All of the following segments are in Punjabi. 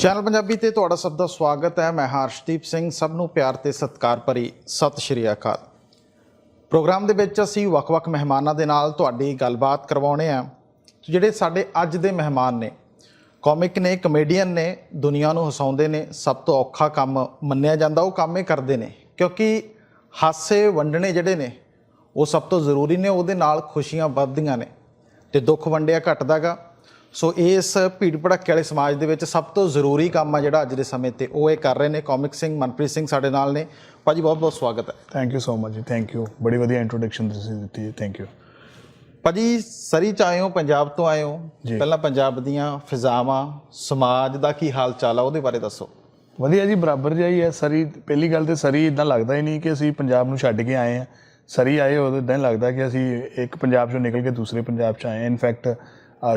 ਚੈਨਲ ਪੰਜਾਬੀ ਤੇ ਤੁਹਾਡਾ ਸਭ ਦਾ ਸਵਾਗਤ ਹੈ। ਮੈਂ ਹਰਸ਼ਦੀਪ ਸਿੰਘ। ਸਭ ਨੂੰ ਪਿਆਰ ਤੇ ਸਤਿਕਾਰ ਭਰੀ ਸਤਿ ਸ਼੍ਰੀ ਅਕਾਲ। ਪ੍ਰੋਗਰਾਮ ਦੇ ਵਿੱਚ ਅਸੀਂ ਵੱਖ-ਵੱਖ ਮਹਿਮਾਨਾਂ ਦੇ ਨਾਲ ਤੁਹਾਡੀ ਗੱਲਬਾਤ ਕਰਵਾਉਣੇ ਆ। ਜਿਹੜੇ ਸਾਡੇ ਅੱਜ ਦੇ ਮਹਿਮਾਨ ਨੇ ਕਾਮਿਕ ਨੇ ਕਮੇਡੀਅਨ ਨੇ, ਦੁਨੀਆ ਨੂੰ ਹਸਾਉਂਦੇ ਨੇ, ਸਭ ਤੋਂ ਔਖਾ ਕੰਮ ਮੰਨਿਆ ਜਾਂਦਾ, ਉਹ ਕੰਮ ਇਹ ਕਰਦੇ ਨੇ। ਕਿਉਂਕਿ ਹਾਸੇ ਵੰਡਣੇ ਜਿਹੜੇ ਨੇ, ਉਹ ਸਭ ਤੋਂ ਜ਼ਰੂਰੀ ਨੇ, ਉਹਦੇ ਨਾਲ ਖੁਸ਼ੀਆਂ ਵੱਧਦੀਆਂ ਨੇ। ਤੇ ਦੁੱਖ ਵੰਡਿਆ ਘਟਦਾਗਾ। ਸੋ ਇਸ ਭੀੜ ਭੜੱਕੇ ਵਾਲੇ ਸਮਾਜ ਦੇ ਵਿੱਚ ਸਭ ਤੋਂ ਜ਼ਰੂਰੀ ਕੰਮ ਆ ਜਿਹੜਾ ਅੱਜ ਦੇ ਸਮੇਂ ਤੇ ਉਹ ਇਹ ਕਰ ਰਹੇ ਨੇ। ਕਾਮਿਕ ਸਿੰਘ ਮਨਪ੍ਰੀਤ ਸਿੰਘ ਸਾਡੇ ਨਾਲ ਨੇ। ਭਾਜੀ ਬਹੁਤ ਬਹੁਤ ਸਵਾਗਤ ਹੈ। ਥੈਂਕ ਯੂ ਸੋ ਮਚ ਜੀ ਥੈਂਕ ਯੂ ਬੜੀ ਵਧੀਆ ਇੰਟਰੋਡਕਸ਼ਨ ਤੁਸੀਂ ਦਿੱਤੀ ਹੈ ਥੈਂਕ ਯੂ ਭਾਜੀ ਸਰੀ ਚ ਆਏ ਹੋ ਪੰਜਾਬ ਤੋਂ ਆਏ ਹੋ। ਪਹਿਲਾਂ ਪੰਜਾਬ ਦੀਆਂ ਫਿਜ਼ਾਵਾਂ ਸਮਾਜ ਦਾ ਕੀ ਹਾਲ ਚਾਲ ਆ ਉਹਦੇ ਬਾਰੇ ਦੱਸੋ। ਵਧੀਆ ਜੀ ਬਰਾਬਰ ਜਿਹਾ ਹੀ ਹੈ। ਸਰੀ ਪਹਿਲੀ ਗੱਲ ਤੇ ਸਰੀ ਇਦਾਂ ਲੱਗਦਾ ਹੀ ਨਹੀਂ ਕਿ ਅਸੀਂ ਪੰਜਾਬ ਨੂੰ ਛੱਡ ਕੇ ਆਏ ਆ ਸਰੀ ਆਏ ਉਦੋਂ ਇਦਾਂ ਹੀ ਲੱਗਦਾ ਕਿ ਅਸੀਂ ਇੱਕ ਪੰਜਾਬ ਚੋਂ ਨਿਕਲ ਕੇ ਦੂਸਰੇ ਪੰਜਾਬ ਚ ਆਏ ਆ ਇਨਫੈਕਟ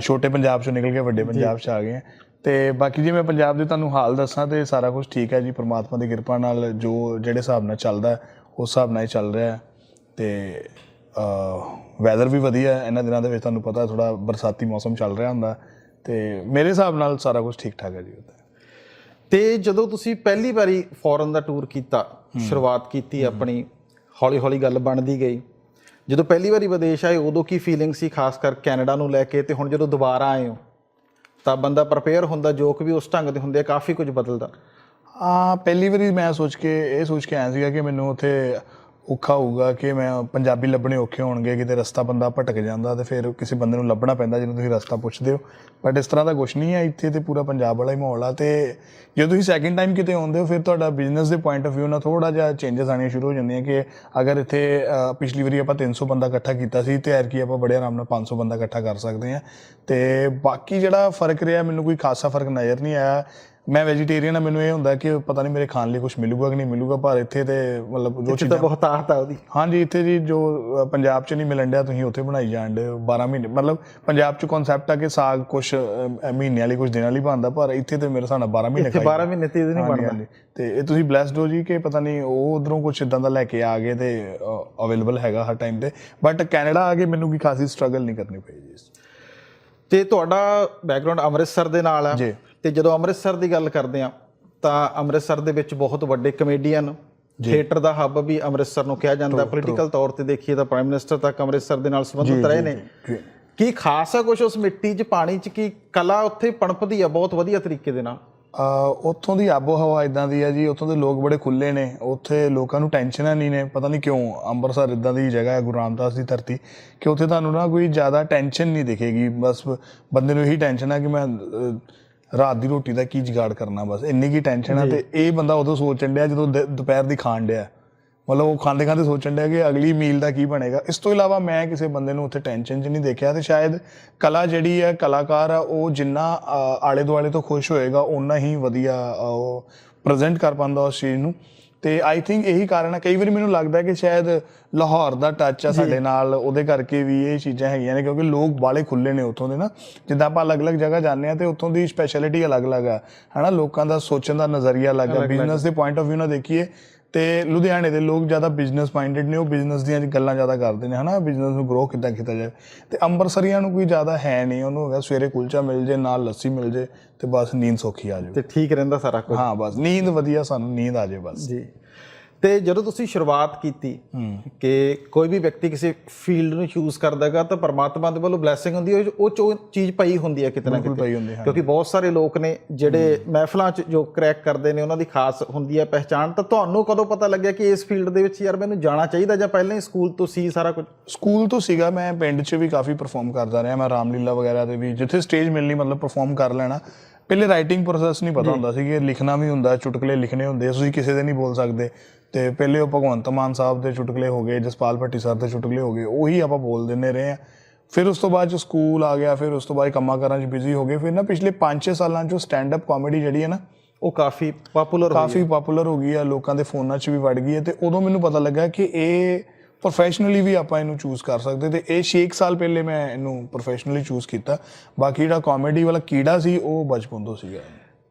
ਛੋਟੇ ਪੰਜਾਬ ਚੋਂ ਨਿਕਲ ਕੇ ਵੱਡੇ ਪੰਜਾਬ ਚ ਆ ਗਏ ਆ। ਤੇ ਬਾਕੀ ਜੇ ਮੈਂ ਪੰਜਾਬ ਦੇ ਤੁਹਾਨੂੰ ਹਾਲ ਦੱਸਾਂ ਤੇ ਸਾਰਾ ਕੁਝ ਠੀਕ ਹੈ ਜੀ ਪ੍ਰਮਾਤਮਾ ਦੀ ਕਿਰਪਾ ਨਾਲ ਜੋ ਜਿਹੜੇ ਹਿਸਾਬ ਨਾਲ ਚੱਲਦਾ ਉਸ ਹਿਸਾਬ ਨਾਲ ਹੀ ਚੱਲ ਰਿਹਾ ਹੈ। ਤੇ ਵੈਦਰ ਵੀ ਵਧੀਆ ਹੈ ਇਹਨਾਂ ਦਿਨਾਂ ਦੇ ਵਿੱਚ ਤੁਹਾਨੂੰ ਪਤਾ ਥੋੜਾ ਬਰਸਾਤੀ ਮੌਸਮ ਚੱਲ ਰਿਹਾ ਹੁੰਦਾ ਤੇ ਮੇਰੇ ਹਿਸਾਬ ਨਾਲ ਸਾਰਾ ਕੁਝ ਠੀਕ ਠਾਕ ਹੈ ਜੀ ਉੱਥੇ। ਤੇ ਜਦੋਂ ਤੁਸੀਂ ਪਹਿਲੀ ਵਾਰੀ ਫੋਰਨ ਦਾ ਟੂਰ ਕੀਤਾ ਸ਼ੁਰੂਆਤ ਕੀਤੀ ਆਪਣੀ ਹੌਲੀ ਹੌਲੀ ਗੱਲ ਬਣਦੀ ਗਈ ਜਦੋਂ ਪਹਿਲੀ ਵਾਰੀ ਵਿਦੇਸ਼ ਆਏ, ਉਦੋਂ ਕੀ ਫੀਲਿੰਗ ਸੀ ਖਾਸ ਕਰ ਕੈਨੇਡਾ ਨੂੰ ਲੈ ਕੇ ਤੇ ਹੁਣ ਜਦੋਂ ਦੁਬਾਰਾ ਆਏ ਹੋ? ਤਾਂ ਬੰਦਾ ਪ੍ਰਪੇਅਰ ਹੁੰਦਾ ਜੋਕ ਵੀ ਉਸ ਢੰਗ ਦੇ ਹੁੰਦੇ ਆ, ਕਾਫੀ ਕੁਝ ਬਦਲਦਾ। ਆ ਪਹਿਲੀ ਵਾਰੀ ਮੈਂ ਸੋਚ ਕੇ, ਇਹ ਸੋਚ ਕੇ ਆਇਆ ਸੀਗਾ ਕਿ ਮੈਨੂੰ ਉੱਥੇ ਔਖਾ ਹੋਊਗਾ ਕਿ ਮੈਂ ਪੰਜਾਬੀ ਲੱਭਣੇ ਔਖੇ ਹੋਣਗੇ, ਕਿਤੇ ਰਸਤਾ ਬੰਦਾ ਭਟਕ ਜਾਂਦਾ ਤੇ ਫਿਰ ਕਿਸੇ ਬੰਦੇ ਨੂੰ ਲੱਭਣਾ ਪੈਂਦਾ ਜਿਹਨੂੰ ਤੁਸੀਂ ਰਸਤਾ ਪੁੱਛਦੇ ਹੋ। ਬਟ ਇਸ ਤਰ੍ਹਾਂ ਦਾ ਕੁਝ ਨਹੀਂ ਹੈ ਇੱਥੇ ਤੇ ਪੂਰਾ ਪੰਜਾਬ ਵਾਲਾ ਹੀ ਮਾਹੌਲ ਆ ਤੇ ਜੇ ਤੁਸੀਂ ਸੈਕਿੰਡ ਟਾਈਮ ਕਿਤੇ ਆਉਂਦੇ ਹੋ, ਫਿਰ ਤੁਹਾਡਾ ਬਿਜ਼ਨਸ ਦੇ ਪੁਆਇੰਟ ਆਫ View ਨਾਲ ਥੋੜਾ ਜਿਹਾ ਚੇਂਜਸ ਆਣੀਆਂ ਸ਼ੁਰੂ ਹੋ ਜਾਂਦੀਆਂ ਕਿ ਅਗਰ ਇੱਥੇ ਪਿਛਲੀ ਵਾਰੀ ਆਪਾਂ 300 ਬੰਦਾ ਇਕੱਠਾ ਕੀਤਾ ਸੀ ਤੇ ਐਰ ਕੀ ਆਪਾਂ ਬੜੇ ਆਰਾਮ ਨਾਲ 500 ਬੰਦਾ ਇਕੱਠਾ ਕਰ ਸਕਦੇ ਹਾਂ। ਤੇ ਬਾਕੀ ਜਿਹੜਾ ਫ਼ਰਕ ਰਿਹਾ, ਮੈਨੂੰ ਕੋਈ ਖਾਸਾ ਫ਼ਰਕ ਨਜ਼ਰ ਨਹੀਂ ਆਇਆ। ਮੈਂ ਵੈਜੀਟੇਰੀਅਨ ਆ ਮੈਨੂੰ ਇਹ ਹੁੰਦਾ ਕਿ ਪਤਾ ਨਹੀਂ ਮੇਰੇ ਖਾਣ ਲਈ ਕੁਝ ਮਿਲੂਗਾ ਕਿ ਨਹੀਂ ਮਿਲੂਗਾ ਪਰ ਇੱਥੇ ਤੇ ਮਤਲਬ ਜੋ ਤਾਂ ਚੀਜ਼ਾਂ ਬਹੁਤ ਆਹਤ ਆ ਉਹਦੀ। ਹਾਂਜੀ ਇੱਥੇ ਜੀ ਜੋ ਪੰਜਾਬ 'ਚ ਨਹੀਂ ਮਿਲਣ ਡਿਆ ਤੁਸੀਂ ਉੱਥੇ ਬਣਾਈ ਜਾਣ ਡੇ 12 ਮਹੀਨੇ। ਮਤਲਬ ਪੰਜਾਬ 'ਚ ਕਨਸੈਪਟ ਆ ਕਿ ਸਾਗ ਕੁਝ ਮਹੀਨੇ ਵਾਲੀ ਕੁਝ ਦਿਨਾਂ ਲਈ ਬਣਦਾ ਪਰ ਇੱਥੇ ਤੇ ਮੇਰੇ ਨਾਲ 12 ਮਹੀਨੇ ਖਾਈ 12 ਮਹੀਨੇ ਤੇ ਇਹਦੇ ਨਹੀਂ ਬਣਦਾ। ਤੇ ਇਹ ਤੁਸੀਂ ਬlesed ਹੋ ਜੀ ਕਿ ਪਤਾ ਨਹੀਂ ਉਹ ਉਧਰੋਂ ਕੁਝ ਇਦਾਂ ਦਾ ਲੈ ਕੇ ਆ ਗਏ ਤੇ ਅਵੇਲੇਬਲ ਹੈਗਾ ਹਰ ਟਾਈਮ ਤੇ। ਬਟ ਕੈਨੇਡਾ ਆ ਕੇ ਮੈਨੂੰ ਕੀ ਖਾਸੀ ਸਟਰਗਲ ਨਹੀਂ ਕਰਨੀ ਪਈ ਜੀ ਤੇ ਤੁਹਾਡਾ ਬੈਕਗ੍ਰਾਉਂਡ ਅੰਮ੍ਰਿਤਸਰ ਦੇ ਨਾਲ ਆ। ਜੀ। ਤੇ ਜਦੋਂ ਅੰਮ੍ਰਿਤਸਰ ਦੀ ਗੱਲ ਕਰਦੇ ਆ ਤਾਂ ਅੰਮ੍ਰਿਤਸਰ ਦੇ ਵਿੱਚ ਬਹੁਤ ਵੱਡੇ ਕਮੇਡੀਅਨ ਥੀਏਟਰ ਦਾ ਹੱਬ ਵੀ ਅੰਮ੍ਰਿਤਸਰ ਨੂੰ ਕਿਹਾ ਜਾਂਦਾ। ਪੋਲੀਟੀਕਲ ਤੌਰ ਤੇ ਦੇਖੀਏ ਤਾਂ ਪ੍ਰਾਈਮ ਮਿਨਿਸਟਰ ਤੱਕ ਅੰਮ੍ਰਿਤਸਰ ਦੇ ਨਾਲ ਸੰਬੰਧਿਤ ਰਹੇ ਨੇ। ਕੀ ਖਾਸ ਆ ਕੁਝ ਉਸ ਮਿੱਟੀ 'ਚ ਪਾਣੀ 'ਚ? ਕੀ ਕਲਾ ਉੱਥੇ ਪਣਪਦੀ ਆ ਬਹੁਤ ਵਧੀਆ ਤਰੀਕੇ ਦੇ ਨਾਲ? ਉੱਥੋਂ ਦੀ ਆਬੋ ਹਵਾ ਇਦਾਂ ਦੀ ਹੈ ਜੀ ਉੱਥੋਂ ਦੇ ਲੋਕ ਬੜੇ ਖੁੱਲੇ ਨੇ। ਉੱਥੇ ਲੋਕਾਂ ਨੂੰ ਟੈਨਸ਼ਨਾਂ ਨਹੀਂ ਨੇ ਪਤਾ ਨਹੀਂ ਕਿਉਂ ਅੰਮ੍ਰਿਤਸਰ ਇਦਾਂ ਦੀ ਜਗ੍ਹਾ ਹੈ ਗੁਰੂ ਰਾਮਦਾਸ ਦੀ ਧਰਤੀ ਕਿ ਉੱਥੇ ਤੁਹਾਨੂੰ ਨਾ ਕੋਈ ਜ਼ਿਆਦਾ ਟੈਨਸ਼ਨ ਨਹੀਂ ਦਿਖੇਗੀ। ਬਸ ਬੰਦੇ ਨੂੰ ਇਹੀ ਟੈਨਸ਼ਨ ਹੈ ਕਿ ਮੈਂ ਰਾਤ ਦੀ ਰੋਟੀ ਦਾ ਕੀ ਜੁਗਾੜ ਕਰਨਾ ਬਸ ਇੰਨੀ ਕੀ ਟੈਨਸ਼ਨ ਹੈ ਤੇ ਇਹ ਬੰਦਾ ਉਦੋਂ ਸੋਚਣ ਡਿਆ ਜਦੋਂ ਦ- ਦੁਪਹਿਰ ਦੀ ਖਾਣ ਡਿਆ। ਮਤਲਬ ਉਹ ਖਾਂਦੇ ਖਾਂਦੇ ਸੋਚਣ ਡਿਆ ਕਿ ਅਗਲੀ ਮੀਲ ਦਾ ਕੀ ਬਣੇਗਾ। ਇਸ ਤੋਂ ਇਲਾਵਾ ਮੈਂ ਕਿਸੇ ਬੰਦੇ ਨੂੰ ਉੱਥੇ ਟੈਨਸ਼ਨ 'ਚ ਨਹੀਂ ਦੇਖਿਆ ਤੇ ਸ਼ਾਇਦ ਕਲਾ ਜਿਹੜੀ ਹੈ ਕਲਾਕਾਰ ਆ ਉਹ ਜਿੰਨਾ ਆਲੇ ਦੁਆਲੇ ਤੋਂ ਖੁਸ਼ ਹੋਏਗਾ ਓਨਾ ਹੀ ਵਧੀਆ ਅ, ਉਹ ਪ੍ਰੈਜ਼ੈਂਟ ਕਰ ਪਾਉਂਦਾ ਉਸ ਚੀਜ਼ ਨੂੰ। ਤੇ ਆਈ ਥਿੰਕ ਇਹੀ ਕਾਰਨ ਹੈ ਕਈ ਵਾਰੀ ਮੈਨੂੰ ਲੱਗਦਾ ਹੈ ਕਿ ਸ਼ਾਇਦ ਲਾਹੌਰ ਦਾ ਟੱਚ ਆ ਸਾਡੇ ਨਾਲ ਉਹਦੇ ਕਰਕੇ ਵੀ ਇਹ ਚੀਜ਼ਾਂ ਹੈਗੀਆਂ ਨੇ ਕਿਉਂਕਿ ਲੋਕ ਬਾਲੇ ਖੁੱਲੇ ਨੇ ਉੱਥੋਂ ਦੇ ਨਾ। ਜਿੱਦਾਂ ਆਪਾਂ ਅਲੱਗ-ਅਲੱਗ ਜਗ੍ਹਾ ਜਾਂਦੇ ਆ ਤੇ ਉੱਥੋਂ ਦੀ ਸਪੈਸ਼ਲਿਟੀ ਅਲੱਗ-ਅਲੱਗ ਆ। ਹਨਾ ਲੋਕਾਂ ਦਾ ਸੋਚਣ ਦਾ ਨਜ਼ਰੀਆ ਅਲੱਗ ਆ ਬਿਜ਼ਨਸ ਦੇ ਪੁਆਇੰਟ ਆਫ View ਨਾਲ ਦੇਖੀਏ ਤੇ ਲੁਧਿਆਣੇ ਦੇ ਲੋਕ ਜ਼ਿਆਦਾ ਬਿਜ਼ਨਸ ਮਾਈਂਡਡ ਨੇ ਉਹ ਬਿਜ਼ਨਸ ਦੀਆਂ ਗੱਲਾਂ ਜ਼ਿਆਦਾ ਕਰਦੇ ਨੇ ਹਨਾ? ਬਿਜ਼ਨਸ ਨੂੰ ਗਰੋ ਕਿੱਦਾਂ ਕੀਤਾ ਜਾਏ? ਤੇ ਅੰਮ੍ਰਿਤਸਰੀਆਂ ਨੂੰ ਕੋਈ ਜ਼ਿਆਦਾ ਹੈ ਨਹੀਂ ਉਹਨੂੰ ਹੈਗਾ ਸਵੇਰੇ ਕੁਲਚਾ ਮਿਲ ਜੇ ਨਾਲ ਲੱਸੀ ਮਿਲ ਜੇ ਤੇ ਬਸ ਨੀਂਦ ਸੌਖੀ ਆ ਜਾਵੇ। ਤੇ ਠੀਕ ਰਹਿੰਦਾ ਸਾਰਾ ਕੁਝ। ਹਾਂ ਬਸ ਨੀਂਦ ਵਧੀਆ ਸਾਨੂੰ ਨੀਂਦ ਆ ਜਾਏ ਬਸ। ਜੀ। ਤੇ ਜਦੋਂ ਤੁਸੀਂ ਸ਼ੁਰੂਆਤ ਕੀਤੀ ਕਿ ਕੋਈ ਵੀ ਵਿਅਕਤੀ ਕਿਸੇ ਫੀਲਡ ਨੂੰ ਚੂਜ਼ ਕਰਦਾਗਾ ਤਾਂ ਪਰਮਾਤਮਾ ਦੇ ਵੱਲੋਂ ਬਲੇਸਿੰਗ ਹੁੰਦੀ ਹੈ ਉਹ ਚੋ ਚੀਜ਼ ਪਈ ਹੁੰਦੀ ਹੈ ਕਿਤੇ ਨਾ ਕਿਤੇ। ਪਈ ਹੁੰਦੀ ਹੈ ਕਿਉਂਕਿ ਬਹੁਤ ਸਾਰੇ ਲੋਕ ਨੇ ਜਿਹੜੇ ਮਹਿਫਲਾਂ 'ਚ ਜੋ ਕ੍ਰੈਕ ਕਰਦੇ ਨੇ ਉਹਨਾਂ ਦੀ ਖਾਸ ਹੁੰਦੀ ਹੈ ਪਹਿਚਾਣ। ਤਾਂ ਤੁਹਾਨੂੰ ਕਦੋਂ ਪਤਾ ਲੱਗਿਆ ਕਿ ਇਸ ਫੀਲਡ ਦੇ ਵਿੱਚ ਯਾਰ ਮੈਨੂੰ ਜਾਣਾ ਚਾਹੀਦਾ ਜਾਂ ਪਹਿਲਾਂ ਹੀ ਸਕੂਲ ਤੋਂ ਸੀ ਸਾਰਾ ਕੁਝ? ਸਕੂਲ ਤੋਂ ਸੀਗਾ ਮੈਂ ਪਿੰਡ 'ਚ ਵੀ ਕਾਫੀ ਪਰਫਾਰਮ ਕਰਦਾ ਰਿਹਾ। ਮੈਂ ਰਾਮਲੀਲਾ ਵਗੈਰਾ ਤੇ ਵੀ ਜਿੱਥੇ ਸਟੇਜ ਮਿਲਣੀ ਮਤਲਬ ਪਰਫਾਰਮ ਕਰ ਲੈਣਾ। ਪਹਿਲੇ ਰਾਈਟਿੰਗ ਪ੍ਰੋਸੈਸ ਨਹੀਂ ਪਤਾ ਹੁੰਦਾ ਸੀ ਕਿ ਲਿਖਣਾ ਵੀ ਹੁੰਦਾ ਚੁਟਕਲੇ ਲਿਖਣੇ ਹੁੰਦੇ ਤੁਸੀਂ ਕਿਸੇ ਦੇ ਨਹੀਂ ਬੋਲ ਸਕਦੇ। ਤੇ ਪਹਿਲੇ ਉਹ ਭਗਵੰਤ ਮਾਨ ਸਾਹਿਬ ਦੇ ਚੁਟਕਲੇ ਹੋ ਗਏ ਜਸਪਾਲ ਭੱਟੀ ਸਰ ਦੇ ਚੁਟਕਲੇ ਹੋ ਗਏ ਉਹੀ ਆਪਾਂ ਬੋਲ ਦਿੰਦੇ ਰਹੇ ਆ ਫਿਰ ਉਸ ਤੋਂ ਬਾਅਦ ਚ ਸਕੂਲ ਆ ਗਿਆ ਫਿਰ ਉਸ ਤੋਂ ਬਾਅਦ ਕੰਮਾਂ ਕਾਰਾਂ 'ਚ ਬਿਜ਼ੀ ਹੋ ਗਏ ਫਿਰ ਨਾ ਪਿਛਲੇ 5-6 ਸਾਲਾਂ 'ਚ ਸਟੈਂਡ ਅਪ ਕਾਮੇਡੀ ਜਿਹੜੀ ਹੈ ਨਾ ਉਹ ਕਾਫੀ ਪਪੂਲਰ ਹੋਈ ਕਾਫੀ ਪਪੂਲਰ ਹੋ ਗਈ ਹੈ ਲੋਕਾਂ ਦੇ ਫੋਨਾਂ 'ਚ ਵੀ ਵੜ ਗਈ ਹੈ। ਤੇ ਉਦੋਂ ਮੈਨੂੰ ਪਤਾ ਲੱਗਾ ਕਿ ਇਹ ਪ੍ਰੋਫੈਸ਼ਨਲੀ ਵੀ ਆਪਾਂ ਇਹਨੂੰ ਚੂਜ਼ ਕਰ ਸਕਦੇ ਤੇ ਇਹ 6 ਸਾਲ ਪਹਿਲੇ ਮੈਂ ਇਹਨੂੰ ਪ੍ਰੋਫੈਸ਼ਨਲੀ ਚੂਜ਼ ਕੀਤਾ। ਬਾਕੀ ਜਿਹੜਾ ਕਾਮੇਡੀ ਵਾਲਾ ਕੀੜਾ ਸੀ ਉਹ ਬਚਪਨ ਤੋਂ ਸੀਗਾ।